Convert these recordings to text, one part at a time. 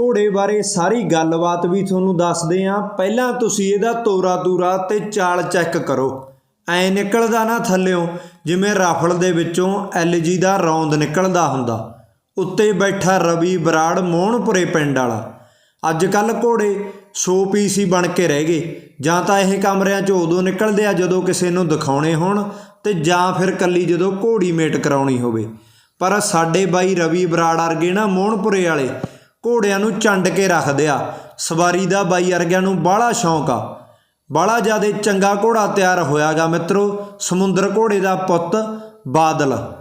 ਘੋੜੇ ਬਾਰੇ ਸਾਰੀ ਗੱਲਬਾਤ ਵੀ ਤੁਹਾਨੂੰ ਦੱਸਦੇ ਹਾਂ। ਪਹਿਲਾਂ ਤੁਸੀਂ ਇਹਦਾ ਤੋਰਾ ਤੂਰਾ ਤੇ ਚਾਲ ਚੈੱਕ ਕਰੋ। ਐ ਨਿਕਲਦਾ ਨਾ ਥੱਲਿਓਂ, ਜਿਵੇਂ ਰਾਫਲ ਦੇ ਵਿੱਚੋਂ ਐਲਜੀ ਦਾ ਰੌਂਦ ਨਿਕਲਦਾ ਹੁੰਦਾ। ਉੱਤੇ ਬੈਠਾ ਰਵੀ ਬਰਾੜ ਮੋਹਣਪੁਰੇ ਪਿੰਡ ਵਾਲਾ। ਅੱਜ ਕੱਲ ਘੋੜੇ ਸ਼ੋ ਪੀਸ ਹੀ ਬਣ ਕੇ ਰਹਿ ਗਏ। ਜਾਂ ਤਾਂ ਇਹ ਕਮਰਿਆਂ 'ਚ ਉਦੋਂ ਨਿਕਲਦੇ ਆ ਜਦੋਂ ਕਿਸੇ ਨੂੰ ਦਿਖਾਉਣੇ ਹੋਣ ਤੇ ਜਾਂ ਫਿਰ ਕੱਲੀ ਜਦੋਂ ਘੋੜੀ ਮੇਟ ਕਰਾਉਣੀ ਹੋਵੇ। ਪਰ ਸਾਡੇ ਬਾਈ ਰਵੀ ਬਰਾੜ ਵਰਗੇ ਨਾ ਮੋਹਣਪੁਰੇ ਵਾਲੇ ਘੋੜਿਆਂ ਨੂੰ ਚੰਡ ਕੇ ਰੱਖਦੇ ਆ ਸਵਾਰੀ ਦਾ ਬਾਈ ਅਰਗਿਆਂ ਨੂੰ ਬਾਹਲਾ ਸ਼ੌਂਕ ਆ। ਬਾਹਲਾ ਜਿਆਦੇ ਚੰਗਾ ਘੋੜਾ ਤਿਆਰ ਹੋਇਆਗਾ ਮਿੱਤਰੋ, ਸਮੁੰਦਰ ਘੋੜੇ ਦਾ ਪੁੱਤ ਬਾਦਲ।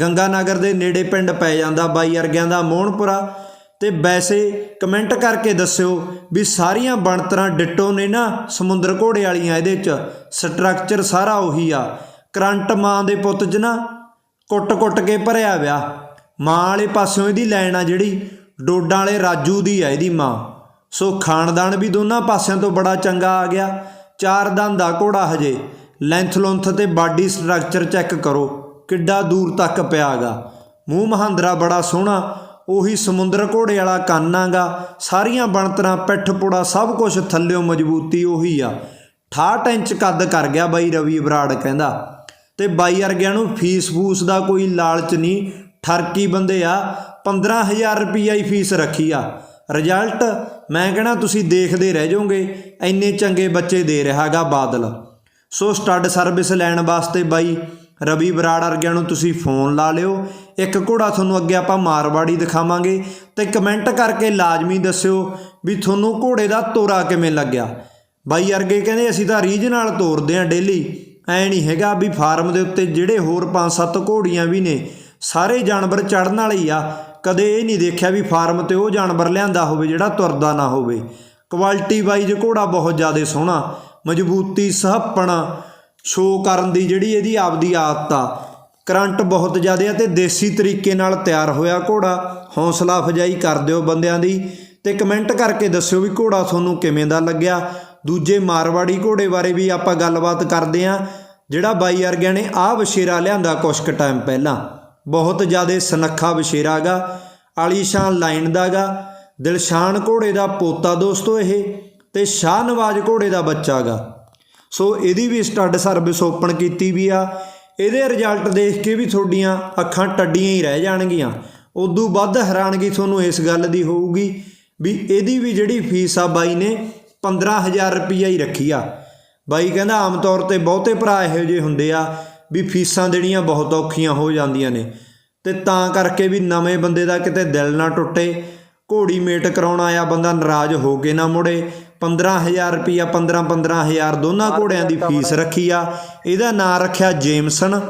ਗੰਗਾ ਨਗਰ ਦੇ ਨੇੜੇ ਪਿੰਡ ਪੈ ਜਾਂਦਾ ਬਾਈ ਅਰਗਿਆਂ ਦਾ ਮੋਹਨਪੁਰਾ। ਤੇ ਵੈਸੇ ਕਮੈਂਟ ਕਰਕੇ ਦੱਸਿਓ ਵੀ ਸਾਰੀਆਂ ਬਣਤਰਾਂ ਡਿੱਟੋ ਨੇ ਨਾ ਸਮੁੰਦਰ ਘੋੜੇ ਵਾਲੀਆਂ ਇਹਦੇ ਚ। ਸਟਰਕਚਰ ਸਾਰਾ ਉਹੀ ਆ। ਕਰੰਟ ਮਾਂ ਦੇ ਪੁੱਤ 'ਚ ਨਾ ਕੁੱਟ-ਕੁੱਟ ਕੇ ਭਰਿਆ ਵਿਆ। ਮਾਂ ਵਾਲੇ ਪਾਸਿਓਂ ਇਹਦੀ ਲਾਈਨ ਆ ਜਿਹੜੀ ਡੋਡਾਂ ਵਾਲੇ ਰਾਜੂ ਦੀ ਹੈ ਇਹਦੀ ਮਾਂ। ਸੋ ਖਾਨਦਾਨ ਵੀ ਦੋਨਾਂ ਪਾਸਿਆਂ ਤੋਂ ਬੜਾ ਚੰਗਾ ਆ ਗਿਆ। ਚਾਰ ਦੰਦ ਦਾ ਘੋੜਾ ਹਜੇ। ਲੈਂਥ ਲੌਂਥ ਤੇ ਬਾਡੀ ਸਟਰਕਚਰ ਚੈੱਕ ਕਰੋ। ਕਿੱਡਾ ਦੂਰ ਤੱਕ ਪਿਆਗਾ। ਮੂੰਹ ਮਹਾਂਦਰਾ ਬੜਾ ਸੋਹਣਾ। ਉਹੀ ਸਮੁੰਦਰ ਘੋੜੇ ਵਾਲਾ ਕੰਨਾਗਾ ਸਾਰੀਆਂ ਬਣਤਰਾਂ ਪਿੱਠ ਪੁੜਾ ਸਭ ਕੁਝ ਥੱਲਿਓ ਮਜ਼ਬੂਤੀ ਉਹੀ ਆ। 68 ਇੰਚ ਕੱਦ ਕਰ ਗਿਆ ਬਾਈ ਰਵੀ ਬਰਾੜ ਕਹਿੰਦਾ। ਤੇ ਬਾਈ ਵਰਗਿਆਂ ਨੂੰ ਫੀਸ ਫੂਸ ਦਾ ਕੋਈ ਲਾਲਚ ਨਹੀਂ। ਠਰਕੀ ਬੰਦੇ ਆ। 15000 ਰੁਪਈਆ ਹੀ ਫੀਸ ਰੱਖੀ ਆ। ਰਿਜ਼ਲਟ ਮੈਂ ਕਹਿਣਾ ਤੁਸੀਂ ਦੇਖਦੇ ਰਹਿ ਜਾਓਗੇ, ਇੰਨੇ ਚੰਗੇ ਬੱਚੇ ਦੇ ਰਿਹਾਗਾ ਬਾਦਲ। ਸੋ ਸਟੱਡ ਸਰਵਿਸ ਲੈਣ ਵਾਸਤੇ ਬਾਈ ਰਵੀ ਬਰਾੜ ਵਰਗਿਆਂ ਨੂੰ ਤੁਸੀਂ ਫੋਨ ਲਾ ਲਿਓ। ਇੱਕ ਘੋੜਾ ਤੁਹਾਨੂੰ ਅੱਗੇ ਆਪਾਂ ਮਾਰਵਾੜੀ ਦਿਖਾਵਾਂਗੇ ਤੇ ਕਮੈਂਟ ਕਰਕੇ ਲਾਜ਼ਮੀ ਦੱਸਿਓ ਵੀ ਤੁਹਾਨੂੰ ਘੋੜੇ ਦਾ ਤੋਰਾ ਕਿਵੇਂ ਲੱਗਿਆ। ਬਾਈ ਵਰਗੇ ਕਹਿੰਦੇ ਅਸੀਂ ਤਾਂ ਰੀਝ ਨਾਲ ਤੋਰਦੇ ਆਂ ਡੇਲੀ। ਐ ਨਹੀਂ ਹੈਗਾ ਵੀ ਫਾਰਮ ਦੇ ਉੱਤੇ ਜਿਹੜੇ ਹੋਰ 5-7 ਘੋੜੀਆਂ ਵੀ ਨੇ, ਸਾਰੇ ਜਾਨਵਰ ਚੜਨ ਵਾਲੇ ਆ। ਕਦੇ ਇਹ ਨਹੀਂ ਦੇਖਿਆ ਵੀ ਫਾਰਮ ਤੇ ਉਹ ਜਾਨਵਰ ਲਿਆਂਦਾ ਹੋਵੇ ਜਿਹੜਾ ਤੁਰਦਾ ਨਾ ਹੋਵੇ। ਕੁਆਲਿਟੀ ਵਾਈਜ਼ ਘੋੜਾ ਬਹੁਤ ਜ਼ਿਆਦਾ ਸੋਹਣਾ, ਮਜ਼ਬੂਤੀ, ਸਹੱਪਣ, ਸ਼ੋ ਕਰਨ ਦੀ ਜਿਹੜੀ ਇਹਦੀ ਆਪਦੀ ਆਦਤ ਆ। ਕਰੰਟ ਬਹੁਤ ਜ਼ਿਆਦਾ ਆ ਤੇ ਦੇਸੀ ਤਰੀਕੇ ਨਾਲ ਤਿਆਰ ਹੋਇਆ ਘੋੜਾ। ਹੌਸਲਾ ਫਜਾਈ ਕਰ ਦਿਓ ਬੰਦਿਆਂ ਦੀ ਤੇ ਕਮੈਂਟ ਕਰਕੇ ਦੱਸਿਓ ਵੀ ਘੋੜਾ ਤੁਹਾਨੂੰ ਕਿਵੇਂ ਦਾ ਲੱਗਿਆ। ਦੂਜੇ ਮਾਰਵਾੜੀ ਘੋੜੇ ਬਾਰੇ ਵੀ ਆਪਾਂ ਗੱਲਬਾਤ ਕਰਦੇ ਆਂ ਜਿਹੜਾ ਬਾਈ ਵਰਗਿਆਂ ਨੇ ਆਹ ਵਸ਼ੇਰਾ ਲਿਆਂਦਾ ਕੁਛ ਕੁ ਟਾਈਮ ਪਹਿਲਾਂ। ਬਹੁਤ ਜ਼ਿਆਦਾ ਸਨੱਖਾ ਵਸ਼ੇਰਾ ਗਾ, ਆਲੀਸ਼ਾਨ ਲਾਈਨ ਦਾਗਾ ਦਿਲਸ਼ਾਨ ਘੋੜੇ ਦਾ ਪੋਤਾ ਦੋਸਤੋ ਇਹ ਤੇ ਸ਼ਾਹ ਨਵਾਜ਼ ਘੋੜੇ ਦਾ ਬੱਚਾ ਗਾ। ਸੋ ਇਹਦੀ ਵੀ ਸਟੱਡ ਸਰਵਿਸ ਓਪਨ ਕੀਤੀ ਵੀ ਆ। ਇਹਦੇ ਰਿਜ਼ਲਟ ਦੇਖ ਕੇ ਵੀ ਤੁਹਾਡੀਆਂ ਅੱਖਾਂ ਟੱਡੀਆਂ ਹੀ ਰਹਿ ਜਾਣਗੀਆਂ। ਉਦੋਂ ਵੱਧ ਹੈਰਾਨਗੀ ਤੁਹਾਨੂੰ ਇਸ ਗੱਲ ਦੀ ਹੋਊਗੀ ਵੀ ਇਹਦੀ ਵੀ ਜਿਹੜੀ ਫੀਸ ਆ ਬਾਈ ਨੇ 15000 ਰੁਪਈਆ ਹੀ ਰੱਖੀ ਆ। ਬਾਈ ਕਹਿੰਦਾ ਆਮ ਤੌਰ ਤੇ ਬਹੁਤੇ ਭਰਾ ਇਹੋ ਜਿਹੇ ਹੁੰਦੇ ਆ। ਵੀ ਫੀਸਾਂ ਦੇਣੀਆਂ ਬਹੁਤ ਔਖੀਆਂ ਹੋ ਜਾਂਦੀਆਂ ਨੇ। ਤੇ ਤਾਂ ਕਰਕੇ ਵੀ ਨਵੇਂ ਬੰਦੇ ਦਾ ਕਿਤੇ ਦਿਲ ਨਾ ਟੁੱਟੇ। ਘੋੜੀ ਮੇਟ ਕਰਾਉਣ ਆਇਆ ਬੰਦਾ ਨਾਰਾਜ਼ ਹੋ ਕੇ ਨਾ ਮੁੜੇ। 15000 ਰੁਪਿਆ 15 15000 ਦੋਨਾਂ ਘੋੜਿਆਂ ਦੀ ਫੀਸ ਰੱਖੀ ਆ। ਇਹਦਾ ਨਾਂ ਰੱਖਿਆ ਜੇਮਸਨ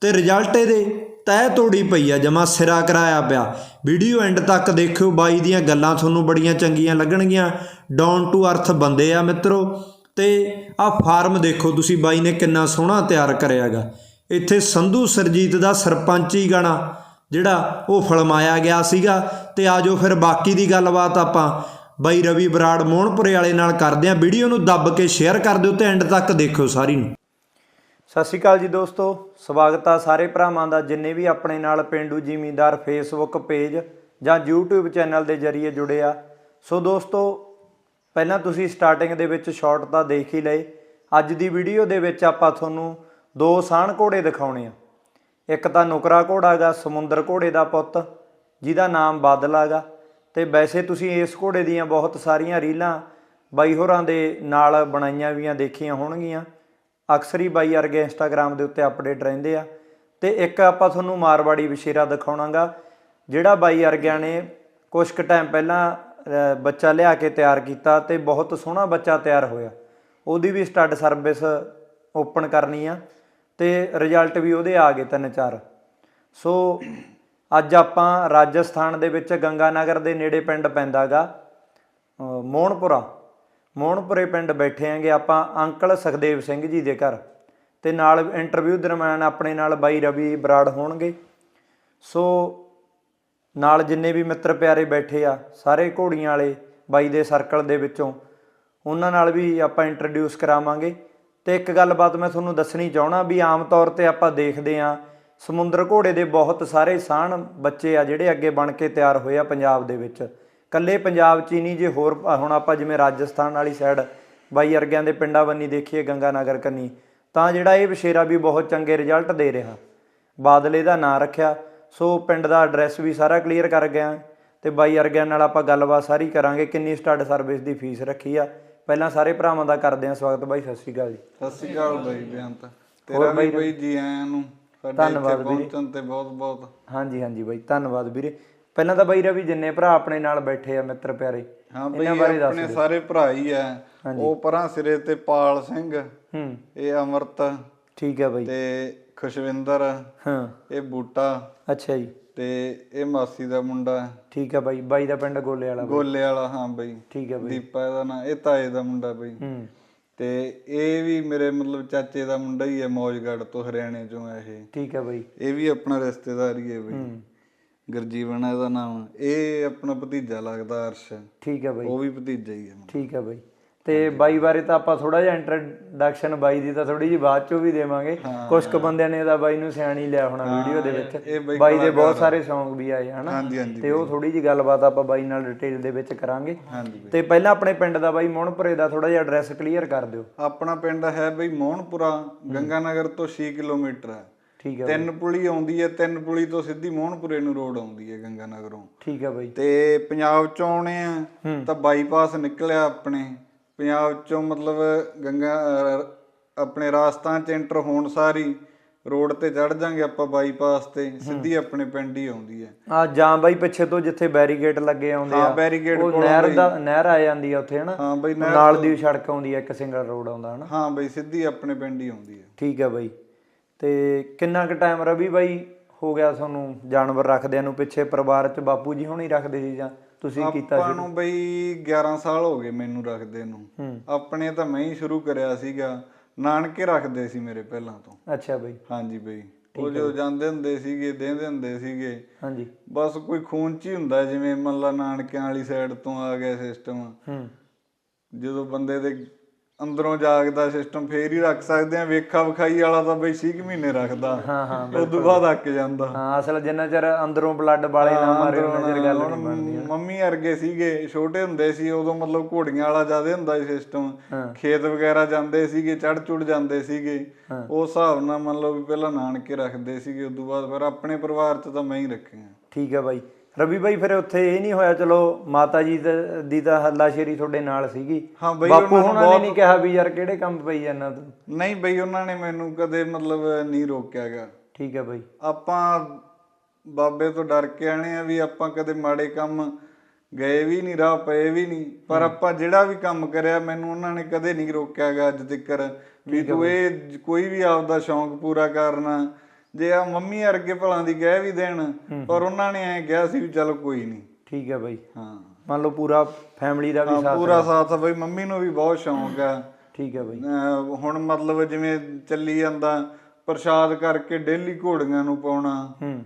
ਤੇ ਰਿਜ਼ਲਟ ਇਹਦੇ ਤੈ ਤੋੜੀ ਪਈ ਆ ਜਮਾ ਸਿਰਾ ਕਰਾਇਆ ਪਿਆ। ਵੀਡੀਓ ਐਂਡ ਤੱਕ ਦੇਖਿਓ ਬਾਈ ਦੀਆਂ ਗੱਲਾਂ ਤੁਹਾਨੂੰ ਬੜੀਆਂ ਚੰਗੀਆਂ ਲੱਗਣਗੀਆਂ। ਡਾਊਨ ਟੂ ਅਰਥ ਬੰਦੇ ਆ ਮਿੱਤਰੋ। ਤੇ ਆ ਫਾਰਮ ਦੇਖੋ, ਤੁਸੀਂ ਬਾਈ ਨੇ ਕਿੰਨਾ ਸੋਹਣਾ ਤਿਆਰ ਕਰਿਆਗਾ। ਇੱਥੇ ਸੰਧੂ ਸਰਜੀਤ ਦਾ ਸਰਪੰਚੀ ਗਾਣਾ, ਜਿਹੜਾ ਉਹ ਫਲਮਾਇਆ ਗਿਆ ਸੀਗਾ। ਤੇ ਆਜੋ ਫਿਰ ਬਾਕੀ ਦੀ ਗੱਲਬਾਤ ਆਪਾਂ ਬਾਈ ਰਵੀ ਬਰਾੜ ਮੋਹਣਪੁਰੇ ਵਾਲੇ ਨਾਲ ਕਰਦੇ ਆਂ ਵੀਡੀਓ ਨੂੰ ਦੱਬ ਕੇ ਸ਼ੇਅਰ ਕਰ ਦਿਓ ਤੇ ਐਂਡ ਤੱਕ ਦੇਖਿਓ ਸਾਰੀ ਨੂੰ। ਸਤਿ ਸ਼੍ਰੀ ਅਕਾਲ ਜੀ ਦੋਸਤੋ। ਸਵਾਗਤ ਆ ਸਾਰੇ ਭਰਾਵਾਂ ਦਾ, ਜਿੰਨੇ ਵੀ ਆਪਣੇ ਨਾਲ ਪਿੰਡੂ ਜ਼ਿਮੀਂਦਾਰ ਫੇਸਬੁੱਕ ਪੇਜ ਜਾਂ YouTube ਚੈਨਲ ਦੇ ਜ਼ਰੀਏ ਜੁੜੇ ਆ। ਸੋ ਦੋਸਤੋ ਪਹਿਲਾਂ ਤੁਸੀਂ ਸਟਾਰਟਿੰਗ ਦੇ ਵਿੱਚ ਸ਼ਾਰਟ ਤਾਂ ਦੇਖ ਹੀ ਲਏ। ਅੱਜ ਦੀ ਵੀਡੀਓ ਦੇ ਵਿੱਚ ਆਪਾਂ ਤੁਹਾਨੂੰ ਦੋ ਸਾਣ ਘੋੜੇ ਦਿਖਾਉਣੇ ਆ। ਇੱਕ ਤਾਂ ਨੁਕਰਾ ਘੋੜਾ ਗਾ, ਸਮੁੰਦਰ ਘੋੜੇ ਦਾ ਪੁੱਤ, ਜਿਹਦਾ ਨਾਮ ਬਾਦਲ ਹੈਗਾ ਤੇ ਵੈਸੇ ਤੁਸੀਂ ਇਸ ਘੋੜੇ ਦੀਆਂ ਬਹੁਤ ਸਾਰੀਆਂ ਰੀਲਾਂ ਬਾਈ ਹੋਰਾਂ ਦੇ ਨਾਲ ਬਣਾਈਆਂ ਵੀਆਂ ਦੇਖੀਆਂ ਹੋਣਗੀਆਂ। ਅਕਸਰ ਹੀ ਬਾਈ ਵਰਗੇ ਇੰਸਟਾਗ੍ਰam ਦੇ ਉੱਤੇ ਅਪਡੇਟ ਰਹਿੰਦੇ ਆ। ਤੇ ਇੱਕ ਆਪਾਂ ਤੁਹਾਨੂੰ ਮਾਰਵਾੜੀ ਵਿਸ਼ੇਰਾ ਦਿਖਾਉਣਾਗਾ ਜਿਹੜਾ ਬਾਈ ਵਰਗਿਆਂ ਨੇ ਕੁਝ ਕੁ ਟਾਈਮ ਪਹਿਲਾਂ ਬੱਚਾ ਲਿਆ ਕੇ ਤਿਆਰ ਕੀਤਾ ਤੇ ਬਹੁਤ ਸੋਹਣਾ ਬੱਚਾ ਤਿਆਰ ਹੋਇਆ। ਉਹਦੀ ਵੀ ਸਟੱਡ ਸਰਵਿਸ ਓਪਨ ਕਰਨੀ ਆ ਤੇ ਰਿਜ਼ਲਟ ਵੀ ਉਹਦੇ ਆ ਗਏ ਤਿੰਨ ਚਾਰ। ਸੋ ਅੱਜ ਆਪਾਂ ਰਾਜਸਥਾਨ ਦੇ ਵਿੱਚ ਗੰਗਾਨਗਰ ਦੇ ਨੇੜੇ ਪਿੰਡ ਪੈਂਦਾਗਾ ਮੋਹਣਪੁਰਾ ਮੋਹਣਪੁਰੇ ਪਿੰਡ ਬੈਠੇ ਆਂਗੇ ਆਪਾਂ ਅੰਕਲ ਸੁਖਦੇਵ ਸਿੰਘ ਜੀ ਦੇ ਘਰ ਤੇ ਨਾਲ ਇੰਟਰਵਿਊ ਦਰਮਿਆਨ ਆਪਣੇ ਨਾਲ ਬਾਈ ਰਵੀ ਬਰਾੜ ਹੋਣਗੇ। ਸੋ ਨਾਲ ਜਿੰਨੇ ਵੀ ਮਿੱਤਰ ਪਿਆਰੇ ਬੈਠੇ ਆ, ਸਾਰੇ ਘੋੜੀਆਂ ਵਾਲੇ ਬਾਈ ਦੇ ਸਰਕਲ ਦੇ ਵਿੱਚੋਂ, ਉਹਨਾਂ ਨਾਲ ਵੀ ਆਪਾਂ ਇੰਟਰੋਡਿਊਸ ਕਰਾਵਾਂਗੇ। ਤੇ ਇੱਕ ਗੱਲਬਾਤ ਮੈਂ ਤੁਹਾਨੂੰ ਦੱਸਣੀ ਚਾਹਣਾ ਵੀ ਆਮ ਤੌਰ ਤੇ ਆਪਾਂ ਦੇਖਦੇ ਆ ਸਮੁੰਦਰ ਘੋੜੇ ਦੇ ਬਹੁਤ ਸਾਰੇ ਸਾਣ ਬੱਚੇ ਆ ਜਿਹੜੇ ਅੱਗੇ ਬਣ ਕੇ ਤਿਆਰ ਹੋਏ ਆ ਪੰਜਾਬ ਦੇ ਵਿੱਚ। ਕੱਲੇ ਪੰਜਾਬ 'ਚ ਹੀ ਨਹੀਂ, ਜੇ ਹੋਰ ਹੁਣ ਆਪਾਂ ਜਿਵੇਂ ਰਾਜਸਥਾਨ ਵਾਲੀ ਸਾਈਡ ਬਾਈ ਅਰਗਿਆਂ ਦੇ ਪਿੰਡਾਂ ਬੰਨੀ ਦੇਖੀਏ, ਗੰਗਾ ਨਗਰ ਕੰਨੀ, ਤਾਂ ਜਿਹੜਾ ਇਹ ਬਸ਼ੇਰਾ ਵੀ ਬਹੁਤ ਚੰਗੇ ਰਿਜ਼ਲਟ ਦੇ ਰਿਹਾ। ਬਾਦਲੇ ਦਾ ਨਾਂ ਰੱਖਿਆ। ਸੋ ਪਿੰਡ ਦਾ ਐਡਰੈਸ ਵੀ ਸਾਰਾ ਕਲੀਅਰ ਕਰ ਗਿਆ ਤੇ ਬਾਈ ਅਰਗਿਆਂ ਨਾਲ ਆਪਾਂ ਗੱਲਬਾਤ ਸਾਰੀ ਕਰਾਂਗੇ ਕਿੰਨੀ ਸਟੱਡ ਸਰਵਿਸ ਦੀ ਫੀਸ ਰੱਖੀ ਆ। ਪਹਿਲਾਂ ਸਾਰੇ ਭਰਾਵਾਂ ਦਾ ਕਰਦੇ ਹਾਂ ਸਵਾਗਤ ਬਾਈ ਸਤਿ ਸ਼੍ਰੀ ਅਕਾਲ ਜੀ। ਸਤਿ ਸ਼੍ਰੀ ਅਕਾਲ ਬਾਈ ਬੇਅੰਤ। ਤੇਰਾ ਵੀ ਬਾਈ ਜੀ? ਆਇਆਂ ਨੂੰ ਧੰਨਵਾਦ ਇੱਥੇ ਪਹੁੰਚਣ ਤੇ ਬਹੁਤ ਬਹੁਤ। ਹਾਂਜੀ ਹਾਂਜੀ ਬਾਈ ਧੰਨਵਾਦ ਵੀਰੇ। ਪਹਿਲਾਂ ਤਾਂ ਬਾਈ ਰਵੀ ਜਿੰਨੇ ਭਰਾ ਆਪਣੇ ਨਾਲ ਬੈਠੇ ਆ ਮਿੱਤਰ ਪਿਆਰੇ ਹਾਂ ਬਈ ਆਪਣੇ ਸਾਰੇ ਭਰਾ ਹੀ ਆ। ਉਹ ਪਰਾਂ ਸਿਰੇ ਤੇ ਪਾਲ ਸਿੰਘ ਹੂੰ। ਇਹ ਅਮਰਤ। ਠੀਕ ਹੈ ਬਾਈ। ਤੇ ਖੁਸ਼ਵਿੰਦਰ ਹਾਂ। ਇਹ ਬੂਟਾ ਅੱਛਾ ਜੀ। ਤੇ ਇਹ ਮਾਸੀ ਦਾ ਮੁੰਡਾ। ਠੀਕ ਹੈ ਬਾਈ ਬਾਈ ਦਾ ਪਿੰਡ ਗੋਲੇ ਵਾਲਾ। ਗੋਲੇ ਵਾਲਾ ਹਾਂ ਬਈ। ਠੀਕ ਹੈ ਬਾਈ। ਦੀਪਾ ਦਾ ਨਾਂ ਇਹ ਤਾਏ ਦਾ ਮੁੰਡਾ ਬਈ। ਹੂੰ। ਤੇ ਇਹ ਵੀ ਮੇਰੇ ਮਤਲਬ ਚਾਚੇ ਦਾ ਮੁੰਡਾ ਹੀ ਹੈ ਮੌਜਗੜ ਤੋਂ ਹਰਿਆਣੇ ਚੋਂ ਹੈ ਇਹ। ਠੀਕ ਹੈ ਬਾਈ। ਇਹ ਵੀ ਆਪਣਾ ਰਿਸ਼ਤੇਦਾਰ ਹੀ ਹੈ ਬਈ। ਹੂੰ। ਗੁਰਜੀਵਨ ਇਹਦਾ ਨਾਮ। ਇਹ ਆਪਣਾ ਭਤੀਜਾ ਲੱਗਦਾ ਅਰਸ਼। ਠੀਕ ਹੈ ਬਾਈ। ਉਹ ਵੀ ਭਤੀਜਾ ਹੀ ਹੈ। ਠੀਕ ਹੈ ਬਾਈ। ਤੇ ਬਾਈ ਬਾਰੇ ਤਾਂ ਆਪਾਂ ਥੋੜਾ ਜਿਹਾ ਇੰਟਰੋਡਕਸ਼ਨ ਬਾਈ ਦੀ ਤਾਂ ਥੋੜੀ ਜਿਹੀ ਬਾਅਦ ਚੋਂ ਵੀ ਦੇਵਾਂਗੇ। ਕੁਝ ਕੁ ਬੰਦਿਆਂ ਨੇ ਤਾਂ ਬਾਈ ਨੂੰ ਸਿਆਣੀ ਲਿਆ ਹੋਣਾ ਵੀਡੀਓ ਦੇ ਵਿੱਚ। ਬਾਈ ਦੇ ਬਹੁਤ ਸਾਰੇ Song ਵੀ ਆਏ ਹਨਾ? ਤੇ ਉਹ ਥੋੜੀ ਜਿਹੀ ਗੱਲਬਾਤ ਆਪਾਂ ਬਾਈ ਨਾਲ ਡਿਟੇਲ ਦੇ ਵਿੱਚ ਕਰਾਂਗੇ। ਤੇ ਪਹਿਲਾਂ ਆਪਣੇ ਪਿੰਡ ਦਾ ਬਾਈ ਮੋਹਨਪੁਰੇ ਦਾ ਥੋੜਾ ਜਿਹਾ ਐਡਰੈਸ ਕਲੀਅਰ ਕਰ ਦਿਓ। ਆਪਣਾ ਪਿੰਡ ਹੈ ਬਈ ਮੋਹਨਪੁਰਾ ਗੰਗਾਨਗਰ ਤੋਂ 6 ਕਿਲੋਮੀਟਰ ਹੈ। ਠੀਕ ਹੈ ਤਿੰਨ ਪੁਲੀ ਆਉਂਦੀ ਹੈ ਤਿੰਨ ਪੁਲੀ ਤੋਂ ਸਿੱਧੀ ਮੋਹਨਪੁਰੇ ਨੂੰ ਰੋਡ ਆਉਂਦੀ ਹੈ ਗੰਗਾਨਗਰੋਂ। ਠੀਕ ਹੈ ਬਾਈ। ਤੇ ਪੰਜਾਬ ਚੋਂ ਆਉਣੇ ਆ ਤਾਂ ਬਾਈਪਾਸ ਨਿਕਲਿਆ ਆਪਣੇ। ਪੰਜਾਬ ਚੋਂ ਮਤਲਬ ਗੰਗਾ ਆਪਣੇ ਰਾਜਸਥਾਨ ਚ ਐਂਟਰ ਹੋਣ ਸਾਰੀ ਰੋਡ ਤੇ ਚੜ ਜਾਾਂਗੇ ਆਪਾਂ ਬਾਈਪਾਸ ਤੇ ਸਿੱਧੀ ਆਪਣੇ ਪਿੰਡ ਹੀ ਆਉਂਦੀ ਹੈ। ਆ ਜਾਂ ਬਾਈ ਪਿੱਛੇ ਤੋਂ ਜਿੱਥੇ ਬੈਰੀਗੇਟ ਲੱਗੇ ਆਉਂਦੇ ਹਾਂ ਆ ਬੈਰੀਗੇਡ ਉਹ ਨਹਿਰ ਦਾ ਨਹਿਰ ਆ ਜਾਂਦੀ ਆ ਉੱਥੇ ਹਨਾ? ਹਾਂ ਬਈ ਨਾਲ ਦੀ ਸੜਕ ਆਉਂਦੀ ਆ ਇੱਕ ਸਿੰਗਲ ਰੋਡ ਆਉਂਦਾ ਹਨਾ? ਹਾਂ ਬਈ ਸਿੱਧੀ ਆਪਣੇ ਪਿੰਡ ਹੀ ਆਉਂਦੀ ਹੈ। ਠੀਕ ਹੈ ਬਾਈ। ਤੇ ਕਿੰਨਾ ਕੁ ਟਾਈਮ ਰਵੀ ਬਾਈ ਹੋ ਗਿਆ ਤੁਹਾਨੂੰ ਜਾਨਵਰ ਰੱਖਦਿਆਂ ਨੂੰ ਪਿੱਛੇ ਪਰਿਵਾਰ ਚ ਬਾਪੂ ਜੀ ਹੁਣੀ ਰੱਖਦੇ ਸੀ ਜਾਂ? ਤੁਸੀਂ ਕੀਤਾ ਆਪਾਂ ਨੂੰ ਬਈ 11 ਸਾਲ ਹੋ ਗਏ ਮੈਨੂੰ ਰੱਖਦੇ ਨੂੰ। ਆਪਣੇ ਤਾਂ ਮੈਂ ਹੀ ਸ਼ੁਰੂ ਕਰਿਆ ਸੀਗਾ। ਨਾਨਕੇ ਰੱਖਦੇ ਸੀ ਮੇਰੇ ਪਹਿਲਾਂ ਤੋਂ। ਅੱਛਾ ਬਾਈ। ਹਾਂਜੀ ਬਈ। ਉਹ ਜੋ ਜਾਂਦੇ ਹੁੰਦੇ ਸੀਗੇ ਦੇਂਦੇ ਹੁੰਦੇ ਸੀਗੇ। ਹਾਂਜੀ। ਬਸ ਕੋਈ ਖੂਨ ਚ ਹੀ ਹੁੰਦਾ ਜਿਵੇਂ ਮੰਨ ਲਾ ਨਾਨਕਿਆਂ ਵਾਲੀ ਸਾਈਡ ਤੋਂ ਆ ਗਿਆ ਸਿਸਟਮ ਹੂੰ। ਜਦੋਂ ਬੰਦੇ ਦੇ ਅੰਦਰੋਂ ਜਾਗਦਾ ਸਿਸਟਮ ਫੇਰ ਹੀ ਰੱਖ ਸਕਦੇ ਆ ਵੇਖਾ ਵਿਖਾਈ ਵਾਲਾ ਤਾਂ ਬਈ 6 ਮਹੀਨੇ ਰੱਖਦਾ। ਹਾਂ ਹਾਂ ਉਸ ਤੋਂ ਬਾਅਦ ਅੱਕ ਜਾਂਦਾ। ਹਾਂ ਅਸਲ ਜਿੰਨਾ ਚਿਰ ਅੰਦਰੋਂ ਬਲੱਡ ਵਾਲੇ ਨਾ ਮਾਰੇ ਉਹਨਾਂ ਚਿਰ ਗੱਲ ਨਹੀਂ ਬਣਦੀ। ਮੰਮੀ ਵਰਗੇ ਸੀਗੇ ਛੋਟੇ ਹੁੰਦੇ ਸੀ ਉਦੋਂ ਮਤਲਬ ਘੋੜੀਆਂ ਵਾਲਾ ਜ਼ਿਆਦਾ ਹੁੰਦਾ ਸੀ ਸਿਸਟਮ। ਖੇਤ ਵਗੈਰਾ ਜਾਂਦੇ ਸੀਗੇ ਚੜ ਚੁੜ ਜਾਂਦੇ ਸੀਗੇ। ਉਸ ਹਿਸਾਬ ਨਾਲ ਮੰਨ ਲਓ ਵੀ ਪਹਿਲਾਂ ਨਾਨਕੇ ਰੱਖਦੇ ਸੀਗੇ ਉਸ ਤੋਂ ਬਾਅਦ ਫਿਰ ਆਪਣੇ ਪਰਿਵਾਰ 'ਚ ਤਾਂ ਮੈਂ ਹੀ ਰੱਖਿਆ ਠੀਕ ਹੈ ਬਾਈ। ਰਵੀ ਬਾਈ ਫਿਰ ਉੱਥੇ ਇਹ ਨਹੀਂ ਹੋਇਆ ਚਲੋ ਮਾਤਾ ਜੀ ਦਾ- ਦੀ ਤਾਂ ਹੱਲਾਸ਼ੇਰੀ ਤੁਹਾਡੇ ਨਾਲ ਸੀਗੀ। ਹਾਂ ਬਈ ਬਾਪੂ ਹੁਣਾਂ ਨੇ ਨਹੀਂ ਕਿਹਾ ਵੀ ਯਾਰ ਕਿਹੜੇ ਕੰਮ ਪਈ ਜਾਂਦਾ ਤੂੰ? ਨਹੀਂ ਬਈ ਉਹਨਾਂ ਨੇ ਮੈਨੂੰ ਕਦੇ ਮਤਲਬ ਨਹੀਂ ਰੋਕਿਆਗਾ ਠੀਕ ਹੈ ਬਾਈ। ਆਪਾਂ ਬਾਬੇ ਤੋਂ ਡਰ ਕੇ ਆਣੇ ਆ ਵੀ ਆਪਾਂ ਕਦੇ ਮਾੜੇ ਕੰਮ ਗਏ ਵੀ ਨਹੀਂ ਰਾਹ ਪਏ ਵੀ ਨਹੀਂ। ਪਰ ਆਪਾਂ ਜਿਹੜਾ ਵੀ ਕੰਮ ਕਰਿਆ ਮੈਨੂੰ ਉਹਨਾਂ ਨੇ ਕਦੇ ਨਹੀਂ ਰੋਕਿਆਗਾ ਅੱਜ ਤੱਕ ਵੀ ਤੂੰ ਇਹ ਕੋਈ ਵੀ ਆਪਦਾ ਸ਼ੌਂਕ ਪੂਰਾ ਕਰਨਾ ਜੇ ਆ ਮੰਮੀ ਵਰਗੇ ਭਲਾਂ ਦੀ ਕਹਿ ਵੀ ਦੇਣ ਪਰ ਉਹਨਾਂ ਨੇ ਐ ਕਿਹਾ ਸੀ ਵੀ ਚਲ ਕੋਈ ਨਹੀਂ ਠੀਕ ਹੈ ਬਾਈ। ਹਾਂ। ਮੰਨ ਲਓ ਪੂਰਾ ਫੈਮਿਲੀ ਦਾ ਵੀ ਸਾਥ ਪੂਰਾ ਸਾਥ ਬਈ ਮੰਮੀ ਨੂੰ ਵੀ ਬਹੁਤ ਸ਼ੌਂਕ ਆ। ਠੀਕ ਹੈ ਬਾਈ। ਹੁਣ ਮਤਲਬ ਜਿਵੇਂ ਚੱਲੀ ਜਾਂਦਾ ਪ੍ਰਸ਼ਾਦ ਕਰਕੇ ਡੇਲੀ ਘੋੜੀਆਂ ਨੂੰ ਪਾਉਣਾ। ਹੂੰ।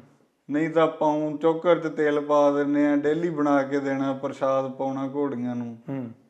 ਨਹੀਂ ਤਾਂ ਊਂ ਚੋਕਰ 'ਚ ਤੇਲ ਪਾ ਦਿੰਨੇ ਆ ਡੇਲੀ ਬਣਾ ਕੇ ਦੇਣਾ ਪ੍ਰਸ਼ਾਦ ਪਾਉਣਾ ਘੋੜੀਆਂ ਨੂੰ।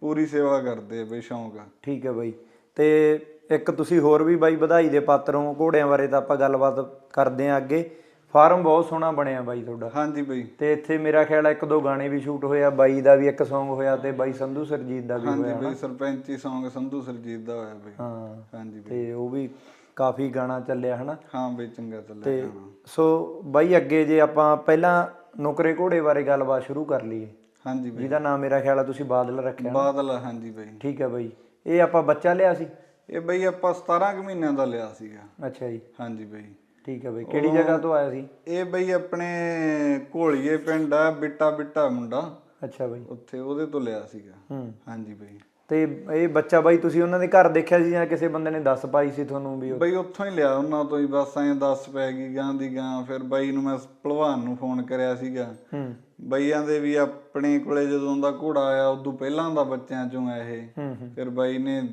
ਪੂਰੀ ਸੇਵਾ ਕਰਦੇ ਆ ਬਈ ਸ਼ੌਂਕ ਆ। ਠੀਕ ਹੈ ਬਾਈ। ਤੇ ਇੱਕ ਤੁਸੀਂ ਹੋਰ ਵੀ ਬਾਈ ਵਧਾਈ ਦੇ ਪਾਤਰ ਹੋ ਘੋੜਿਆਂ ਬਾਰੇ ਤਾਂ ਆਪਾਂ ਗੱਲਬਾਤ ਕਰਦੇ ਆਂ ਅੱਗੇ। ਫਾਰਮ ਬਹੁਤ ਸੋਹਣਾ ਬਣਿਆ ਬਾਈ ਤੁਹਾਡਾ। ਹਾਂਜੀ ਬਈ। ਤੇ ਇੱਥੇ ਮੇਰਾ ਖਿਆਲ ਇੱਕ ਦੋ ਗਾਣੇ ਵੀ ਸ਼ੂਟ ਹੋਇਆ ਬਾਈ ਦਾ ਵੀ ਇੱਕ Song ਹੋਇਆ ਤੇ ਬਾਈ ਸੰਧੂ ਸਰਜੀਤ ਦਾ ਵੀ ਹਾਂਜੀ ਹੋਇਆ ਬਈ ਸਰਪੰਚੀ ਸੌਂਗ ਸੰਧੂ ਸਰਜੀਤ ਦਾ ਹੋਇਆ ਬਈ। ਹਾਂ ਹਾਂਜੀ ਬਈ। ਤੇ ਉਹ ਵੀ ਕਾਫੀ ਗਾਣਾ ਚੱਲਿਆ ਹਨਾ? ਹਾਂ ਬਈ ਚੰਗਾ ਚੱਲਿਆ ਤੇ ਗਾਣਾ। ਸੋ ਬਾਈ ਅੱਗੇ ਜੇ ਆਪਾਂ ਪਹਿਲਾਂ ਨੁਕਰੇ ਘੋੜੇ ਬਾਰੇ ਗੱਲਬਾਤ ਸ਼ੁਰੂ ਕਰ ਲਈਏ। ਹਾਂਜੀ ਬਈ। ਜਿਹਦਾ ਨਾਮ ਮੇਰਾ ਖਿਆਲ ਆ ਤੁਸੀਂ ਬਾਦਲ ਰੱਖਿਆ ਬਾਦਲ ਹਾਂਜੀ ਬਈ। ਠੀਕ ਹੈ ਬਾਈ। ਇਹ ਆਪਾਂ ਬੱਚਾ ਲਿਆ ਸੀ? ਇਹ ਬਈ ਆਪਾਂ 17 ਕੁ ਮਹੀਨਿਆਂ ਦਾ ਲਿਆ ਸੀਗਾ। ਅੱਛਾ ਜੀ। ਹਾਂਜੀ ਬਈ। ਠੀਕ ਹੈ ਬਾਈ ਕਿਹੜੀ ਜਗ੍ਹਾ ਤੋਂ ਆਇਆ ਸੀ? ਇਹ ਬਈ ਆਪਣੇ ਘੋਲੀਏ ਪਿੰਡ ਆ ਬਿੱਟਾ ਬਿੱਟਾ ਮੁੰਡਾ। ਅੱਛਾ ਬਾਈ। ਉੱਥੇ ਉਹਦੇ ਤੋਂ ਲਿਆ ਸੀਗਾ। ਹੂੰ। ਹਾਂਜੀ ਬਈ। ਤੇ ਇਹ ਬੱਚਾ ਬਾਈ ਤੁਸੀਂ ਉਹਨਾਂ ਦੇ ਘਰ ਦੇਖਿਆ ਸੀ ਜਾਂ ਕਿਸੇ ਬੰਦੇ ਨੇ ਦੱਸ ਪਾਈ ਸੀ ਤੁਹਾਨੂੰ ਵੀ ਉਹ? ਬਈ ਉੱਥੋਂ ਹੀ ਲਿਆ ਉਹਨਾਂ ਤੋਂ ਹੀ ਬਸ ਐਂ ਦੱਸ ਪੈ ਗਈ ਗਾਂ ਦੀ ਗਾਂ ਫਿਰ ਬਾਈ ਨੂੰ ਮੈਂ ਭਲਵਾਨ ਨੂੰ ਫੋਨ ਕਰਿਆ ਸੀਗਾ। ਹੂੰ। ਬਈਆਂ ਦੇ ਵੀ ਆਪਣੇ ਕੋਲੇ ਜਦੋਂ ਦਾ ਘੋੜਾ ਆਇਆ ਉਦੋਂ ਪਹਿਲਾਂ ਦਾ ਬੱਚਿਆਂ ਚੋਂ ਆ ਇਹ। ਫਿਰ ਬਾਈ ਨੇ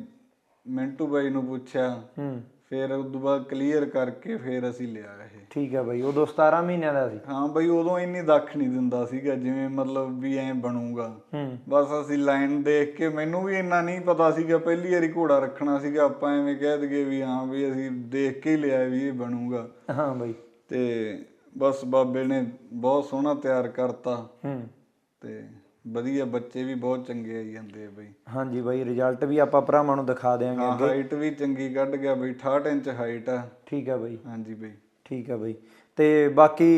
ਮਿੰਟੂ ਬਾਈ ਨੂੰ ਪੁੱਛਿਆ ਹੂੰ। ਫਿਰ ਉਦੋਂ ਬਾਅਦ ਕਲੀਅਰ ਕਰਕੇ ਫਿਰ ਅਸੀਂ ਲਿਆ ਇਹ। ਠੀਕ ਹੈ ਬਾਈ ਉਦੋਂ 17 ਮਹੀਨਿਆਂ ਦਾ ਸੀ। ਹਾਂ ਬਈ ਉਦੋਂ ਇੰਨੀ ਦੱਖ ਨਹੀਂ ਦਿੰਦਾ ਸੀਗਾ ਜਿਵੇਂ ਮਤਲਬ ਵੀ ਐਂ ਬਣੂਗਾ। ਹੂੰ। ਬਸ ਅਸੀਂ ਲਾਈਨ ਦੇਖ ਕੇ ਮੈਨੂੰ ਵੀ ਇੰਨਾ ਨਹੀਂ ਪਤਾ ਸੀਗਾ ਪਹਿਲੀ ਵਾਰੀ ਘੋੜਾ ਰੱਖਣਾ ਸੀਗਾ ਆਪਾਂ ਐਵੇਂ ਕਹਿ ਦਈਏ ਵੀ ਹਾਂ ਵੀ ਅਸੀਂ ਦੇਖ ਕੇ ਹੀ ਲਿਆ ਵੀ ਇਹ ਬਣੂਗਾ। ਹਾਂ ਬਾਈ। ਤੇ ਬਸ ਬਾਬੇ ਨੇ ਬਹੁਤ ਸੋਹਣਾ ਤਿਆਰ ਕਰਤਾ। ਹੂੰ। ਤੇ ਵਧੀਆ ਬੱਚੇ ਵੀ ਬਹੁਤ ਚੰਗੇ ਆਈ ਜਾਂਦੇ ਆ ਬਈ। ਹਾਂਜੀ ਬਾਈ ਰਿਜ਼ਲਟ ਵੀ ਆਪਾਂ ਭਰਾਵਾਂ ਨੂੰ ਦਿਖਾ ਦੇਵਾਂਗੇ ਹਾਂ ਅੱਗੇ। ਹਾਈਟ ਵੀ ਚੰਗੀ ਕੱਢ ਗਿਆ ਬਈ 68 ਇੰਚ ਹਾਈਟ ਆ। ਠੀਕ ਆ ਬਾਈ। ਹਾਂਜੀ ਬਈ। ਠੀਕ ਆ ਬਾਈ। ਤੇ ਬਾਕੀ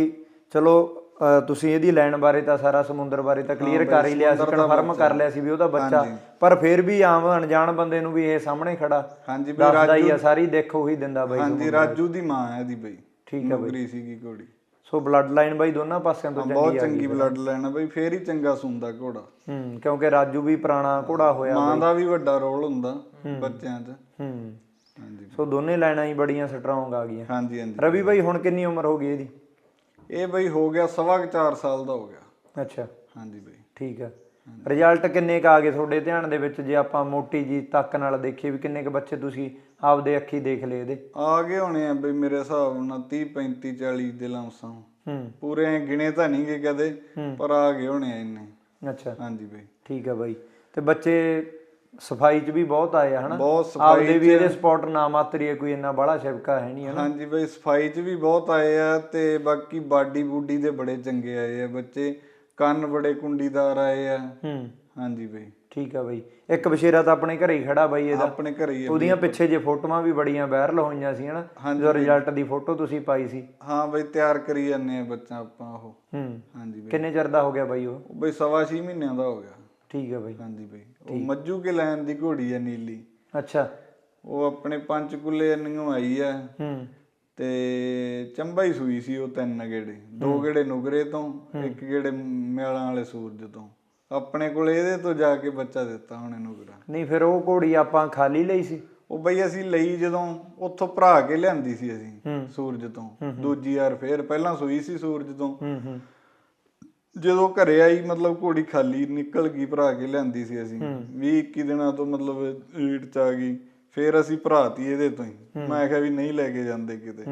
ਚਲੋ ਅ, ਤੁਸੀਂ ਇਹਦੀ ਲਾਈਨ ਬਾਰੇ ਤਾਂ ਸਾਰਾ ਸਮੁੰਦਰ ਬਾਰੇ ਤਾਂ ਕਲੀਅਰ ਕਰ ਹੀ ਲਿਆ ਸੀ ਸਮੁੰਦਰ ਦਾ ਕਨਫਰਮ ਕਰ ਲਿਆ ਸੀ ਵੀ ਉਹਦਾ ਬੱਚਾ। ਹਾਂਜੀ। ਪਰ ਫਿਰ ਵੀ ਆਮ ਅਣਜਾਣ ਬੰਦੇ ਨੂੰ ਵੀ ਇਹ ਸਾਹਮਣੇ ਖੜਾ। ਹਾਂਜੀ ਬਈ ਦੱਸਦਾ ਹੀ ਆ ਸਾਰੀ ਦੇਖੋ ਹੀ ਦਿੰਦਾ ਬਾਈ ਹਾਂਜੀ ਰਾਜੂ ਦੀ ਮਾਂ ਹੈ ਇਹਦੀ ਬਈ। ਠੀਕ ਆ ਨੌਕਰੀ ਸੀਗੀ ਘੋੜੀ। ਸੋ ਬਲੱਡ ਲਾਈਨ ਬਾਈ ਦੋਨਾਂ ਪਾਸਿਆਂ ਤੋਂ ਚੰਗੀ ਬਹੁਤ ਚੰਗੀ ਬਲੱਡ ਲਾਈਨ ਆ ਬਈ ਫੇਰ ਹੀ ਚੰਗਾ ਸੁੰਦਾ ਘੋੜਾ। ਹੂੰ ਕਿਉਂਕਿ ਰਾਜੂ ਵੀ ਪੁਰਾਣਾ ਘੋੜਾ ਹੋਇਆ ਮਾਂ ਦਾ ਵੀ ਵੱਡਾ ਰੋਲ ਹੁੰਦਾ ਬੱਚਿਆਂ 'ਚ। ਹੂੰ। ਹਾਂਜੀ। ਸੋ ਦੋਨੇ ਲਾਈਨਾਂ ਹੀ ਬੜੀਆਂ ਸਟਰੋਂਗ ਆ ਗਈਆਂ। ਹਾਂਜੀ ਹਾਂਜੀ। ਰਵੀ ਬਾਈ ਹੁਣ ਕਿੰਨੀ ਉਮਰ ਹੋ ਗਈ ਇਹਦੀ? ਇਹ ਬਈ ਹੋ ਗਿਆ ਸਵਾ ਕੁ ਚਾਰ ਸਾਲ ਦਾ ਹੋ ਗਿਆ। ਅੱਛਾ। ਹਾਂਜੀ ਬਈ। ਠੀਕ ਆ। ਰਿਜ਼ਲਟ ਕਿੰਨੇ ਕ ਆ ਗਏ ਤੁਹਾਡੇ ਧਿਆਨ ਦੇ ਵਿੱਚ? ਜੇ ਆਪਾਂ ਮੋਟੀ ਜੀ ਤੱਕ ਨਾਲ ਦੇਖੀਏ ਵੀ ਕਿੰਨੇ ਕ ਬੱਚੇ ਤੁਸੀਂ ਆਪਦੇ ਅੱਖੀ ਦੇਖ ਲਏ ਇਹਦੇ? ਆ ਗਏ ਹੋਣੇ ਆ ਬਈ ਮੇਰੇ ਹਿਸਾਬ ਨਾਲ 30 35 40 ਦੇ ਲਮਸਾਂ ਹੂੰ। ਪੂਰੇ ਗਿਣੇ ਤਾਂ ਨਹੀਂ ਗਏ ਕਦੇ ਪਰ ਆ ਗਏ ਹੋਣੇ ਆ ਇੰਨੇ। ਅੱਛਾ। ਹਾਂਜੀ ਬਈ। ਠੀਕ ਆ ਬਾਈ। ਤੇ ਬੱਚੇ ਸਫ਼ਾਈ 'ਚ ਵੀ ਬਹੁਤ ਆਏ ਆ ਹਨਾ? ਬਹੁਤ ਸਫ਼ਾਈ ਆਪਦੇ ਵੀ ਇਹਦੇ ਸਪੌਟ ਨਾ ਮਾਤਰੀ ਕੋਈ ਇੰਨਾ ਬੜਾ ਛਿਪਕਾ ਹੈ ਨਹੀਂ ਹਨਾ? ਹਾਂਜੀ ਬਈ ਸਫ਼ਾਈ 'ਚ ਵੀ ਬਹੁਤ ਆਏ ਆ ਤੇ ਬਾਕੀ ਬਾਡੀ ਬੂਡੀ ਦੇ ਬੜੇ ਚੰਗੇ ਆਏ ਆ ਬੱਚੇ। ਕੰਨ ਬੜੇ ਕੁੰਡੀਦਾਰ ਆਏ ਆ। ਹੂੰ। ਹਾਂਜੀ ਬਈ। ਠੀਕ ਆ ਬਾਈ। ਇੱਕ ਬਸ਼ੇਰਾ ਤਾਂ ਆਪਣੇ ਘਰੇ ਹੀ ਖੜਾ ਬਾਈ ਇਹਦਾ। ਆਪਣੇ ਘਰੇ ਹੀ ਉਹਦੀਆਂ ਪਿੱਛੇ ਜੇ ਫੋਟੋਆਂ ਵੀ ਬੜੀਆਂ ਵਾਇਰਲ ਹੋਈਆਂ ਸੀ ਹਨਾ? ਜਦੋਂ ਰਿਜ਼ਲਟ ਦੀ ਫੋਟੋ ਤੁਸੀਂ ਪਾਈ ਸੀ। ਹਾਂ ਬਈ ਤਿਆਰ ਕਰੀ ਜਾਂਦੇ ਆ ਬੱਚਾ ਆਪਾਂ ਉਹ। ਹੂੰ। ਹਾਂਜੀ ਬਈ। ਕਿੰਨੇ ਚਿਰ ਦਾ ਹੋ ਗਿਆ ਬਾਈ ਉਹ? ਬਈ ਸਵਾ ਛੇ ਮਹੀਨਿਆਂ ਦਾ ਹੋ ਗਿਆ। ਠੀਕ ਆ ਬਾਈ। ਹਾਂਜੀ ਬਈ। ਉਹ ਮੱਜੂ ਕੇ ਲੈਣ ਦੀ ਘੋੜੀ ਆ ਨੀਲੀ। ਅੱਛਾ। ਉਹ ਆਪਣੇ ਪੰਚਕੁਲੇ ਅੰਨਿਓ ਆਈ ਆ। ਹੂੰ। ਤੇ ਚੰਬਾ ਹੀ ਸੂਈ ਸੀ ਉਹ ਤਿੰਨ ਗੇੜੇ। ਦੋ ਗੇੜੇ ਨੁਗਰੇ ਤੋਂ ਇੱਕ ਗੇੜੇ ਮਿਆਲਾਂ ਵਾਲੇ ਸੂਰਜ ਤੋਂ। ਆਪਣੇ ਕੋਲ ਇਹਦੇ ਤੋਂ ਜਾ ਕੇ ਬੱਚਾ ਦਿੱਤਾ ਉਹਨੇ ਨੁਗਰਾ। ਨਹੀਂ ਫਿਰ ਉਹ ਘੋੜੀ ਆਪਾਂ ਖਾਲੀ ਲਈ ਸੀ? ਉਹ ਬਈ ਅਸੀਂ ਲਈ ਜਦੋਂ ਉੱਥੋਂ ਭਰਾ ਕੇ ਲਿਆਂਦੀ ਸੀ ਅਸੀਂ। ਸੂਰਜ ਤੋਂ। ਦੂਜੀ ਵਾਰ ਫੇਰ ਪਹਿਲਾਂ ਸੂਈ ਸੀ ਸੂਰਜ ਤੋਂ। ਜਦੋਂ ਘਰੇ ਆਈ ਮਤਲਬ ਘੋੜੀ ਖਾਲੀ ਨਿਕਲ ਗਈ ਭਰਾ ਕੇ ਲਿਆਂਦੀ ਸੀ ਅਸੀਂ। 20 21 ਦਿਨਾਂ ਤੋਂ ਮਤਲਬ ਰੀਟ ਚ ਆ ਗਈ। ਫੇਰ ਅਸੀਂ ਭਰਾਤੀ ਇਹਦੇ ਤੋਂ ਹੀ। ਮੈਂ ਕਿਹਾ ਵੀ ਨਹੀਂ ਲੈ ਕੇ ਜਾਂਦੇ ਕਿਤੇ।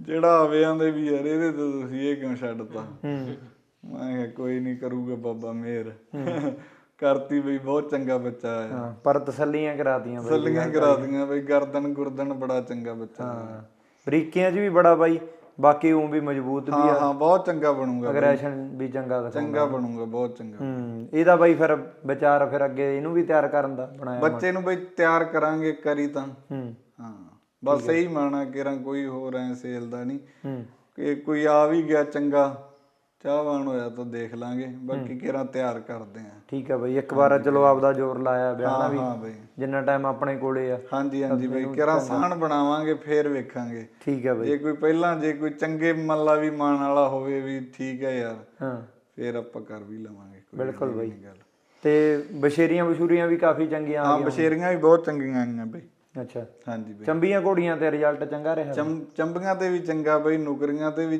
ਜਿਹੜਾ ਆਵੇ ਆਂਦੇ ਵੀ ਯਾਰ ਇਹਦੇ ਤੋਂ ਤੁਸੀਂ ਇਹ ਕਿਉਂ ਛੱਡਤਾ? ਮੈਂ ਕਿਹਾ ਕੋਈ ਨਹੀਂ ਕਰੂਗਾ ਬਾਬਾ ਮਿਹਰ। ਕਰਤੀ ਬਈ ਬਹੁਤ ਚੰਗਾ ਬੱਚਾ ਹਾਂ ਪਰ ਤਸੱਲੀਆਂ ਕਰਾਤੀਆਂ ਬਾਈ। ਸੱਲੀਆਂ ਕਰਾ ਦੀਆਂ ਬਈ ਗਰਦਨ ਗੁਰਦਨ ਬੜਾ ਚੰਗਾ ਬੱਚਾ ਹਾਂ। ਬਰੀਕੀਆਂ 'ਚ ਵੀ ਬੜਾ ਬਾਈ। ਬਾਕੀ ਉਹ ਵੀ ਮਜ਼ਬੂਤ ਵੀ ਹਾਂ ਹਾਂ ਬਹੁਤ ਚੰਗਾ ਬਣੂਗਾ ਅਗਰੈਸ਼ਨ ਵੀ ਚੰਗਾ ਦਿਖਾਉਂਦਾ। ਚੰਗਾ ਬਣੂਗਾ ਬਹੁਤ ਚੰਗਾ। ਹੂੰ ਇਹਦਾ ਬਾਈ ਫਿਰ ਵਿਚਾਰ ਫਿਰ ਅੱਗੇ ਇਹਨੂੰ ਵੀ ਤਿਆਰ ਕਰਨ ਦਾ ਬਣਾਇਆ ਬੱਚੇ ਨੂੰ ਬਈ ਤਿਆਰ ਕਰਾਂਗੇ ਕਰੀ ਤਾਂ। ਹੂੰ। ਹਾਂ ਬਸ ਸਹੀ ਮਾਣਾ ਕਿਰਾਂ ਕੋਈ ਹੋਰ ਐ ਸੇਲ ਦਾ ਨਹੀਂ। ਹੂੰ। ਕਿ ਕੋਈ ਆ ਵੀ ਗਿਆ ਚੰਗਾ। ਚਾਹਵਾਨ ਹੋਇਆ ਤਾਂ ਦੇਖ ਲਾਂਗੇ ਬਾਕੀ ਕਿਰਾਂ ਤਿਆਰ ਕਰਦੇ ਆ। ਠੀਕ ਆ ਬਾਈ ਇੱਕ ਵਾਰ ਚਲੋ ਆਪਦਾ ਜ਼ੋਰ ਲਾਇਆ ਹਾਂ ਵੀ ਹਾਂ ਬਈ। ਜਿੰਨਾ ਟਾਈਮ ਆਪਣੇ ਕੋਲੇ ਆ ਹਾਂਜੀ ਹਾਂਜੀ ਬਈ ਕਿਰਾਂ ਸਾਨ ਬਣਾਵਾਂਗੇ ਫੇਰ ਵੇਖਾਂਗੇ। ਠੀਕ ਆ ਬਾਈ। ਜੇ ਕੋਈ ਪਹਿਲਾਂ ਜੇ ਕੋਈ ਚੰਗੇ ਮੱਲਾ ਵੀ ਮਾਣ ਵਾਲਾ ਹੋਵੇ ਵੀ ਠੀਕ ਹੈ ਯਾਰ ਹਾਂ। ਫੇਰ ਆਪਾਂ ਕਰ ਵੀ ਲਵਾਂਗੇ ਕੋਈ ਬਿਲਕੁਲ ਬਾਈ। ਤੇ ਬਸ਼ੇਰੀਆਂ ਬਸ਼ੂਰੀਆਂ ਵੀ ਕਾਫੀ ਚੰਗੀਆਂ ਆ ਹਾਂ ਬਸ਼ੇਰੀਆਂ ਵੀ ਬਹੁਤ ਚੰਗੀਆਂ ਆਈਆਂ ਬਈ। ਅੱਛਾ। ਹਾਂਜੀ ਬਈ। ਚੰਬੀਆਂ ਘੋੜੀਆਂ ਤੇ ਰਿਜ਼ਲਟ ਚੰਗਾ ਰਿਹਾ? ਚੰਬੀਆਂ ਤੇ ਵੀ ਚੰਗਾ ਬਈ ਨੁਕਰੀਆਂ ਤੇ ਵੀ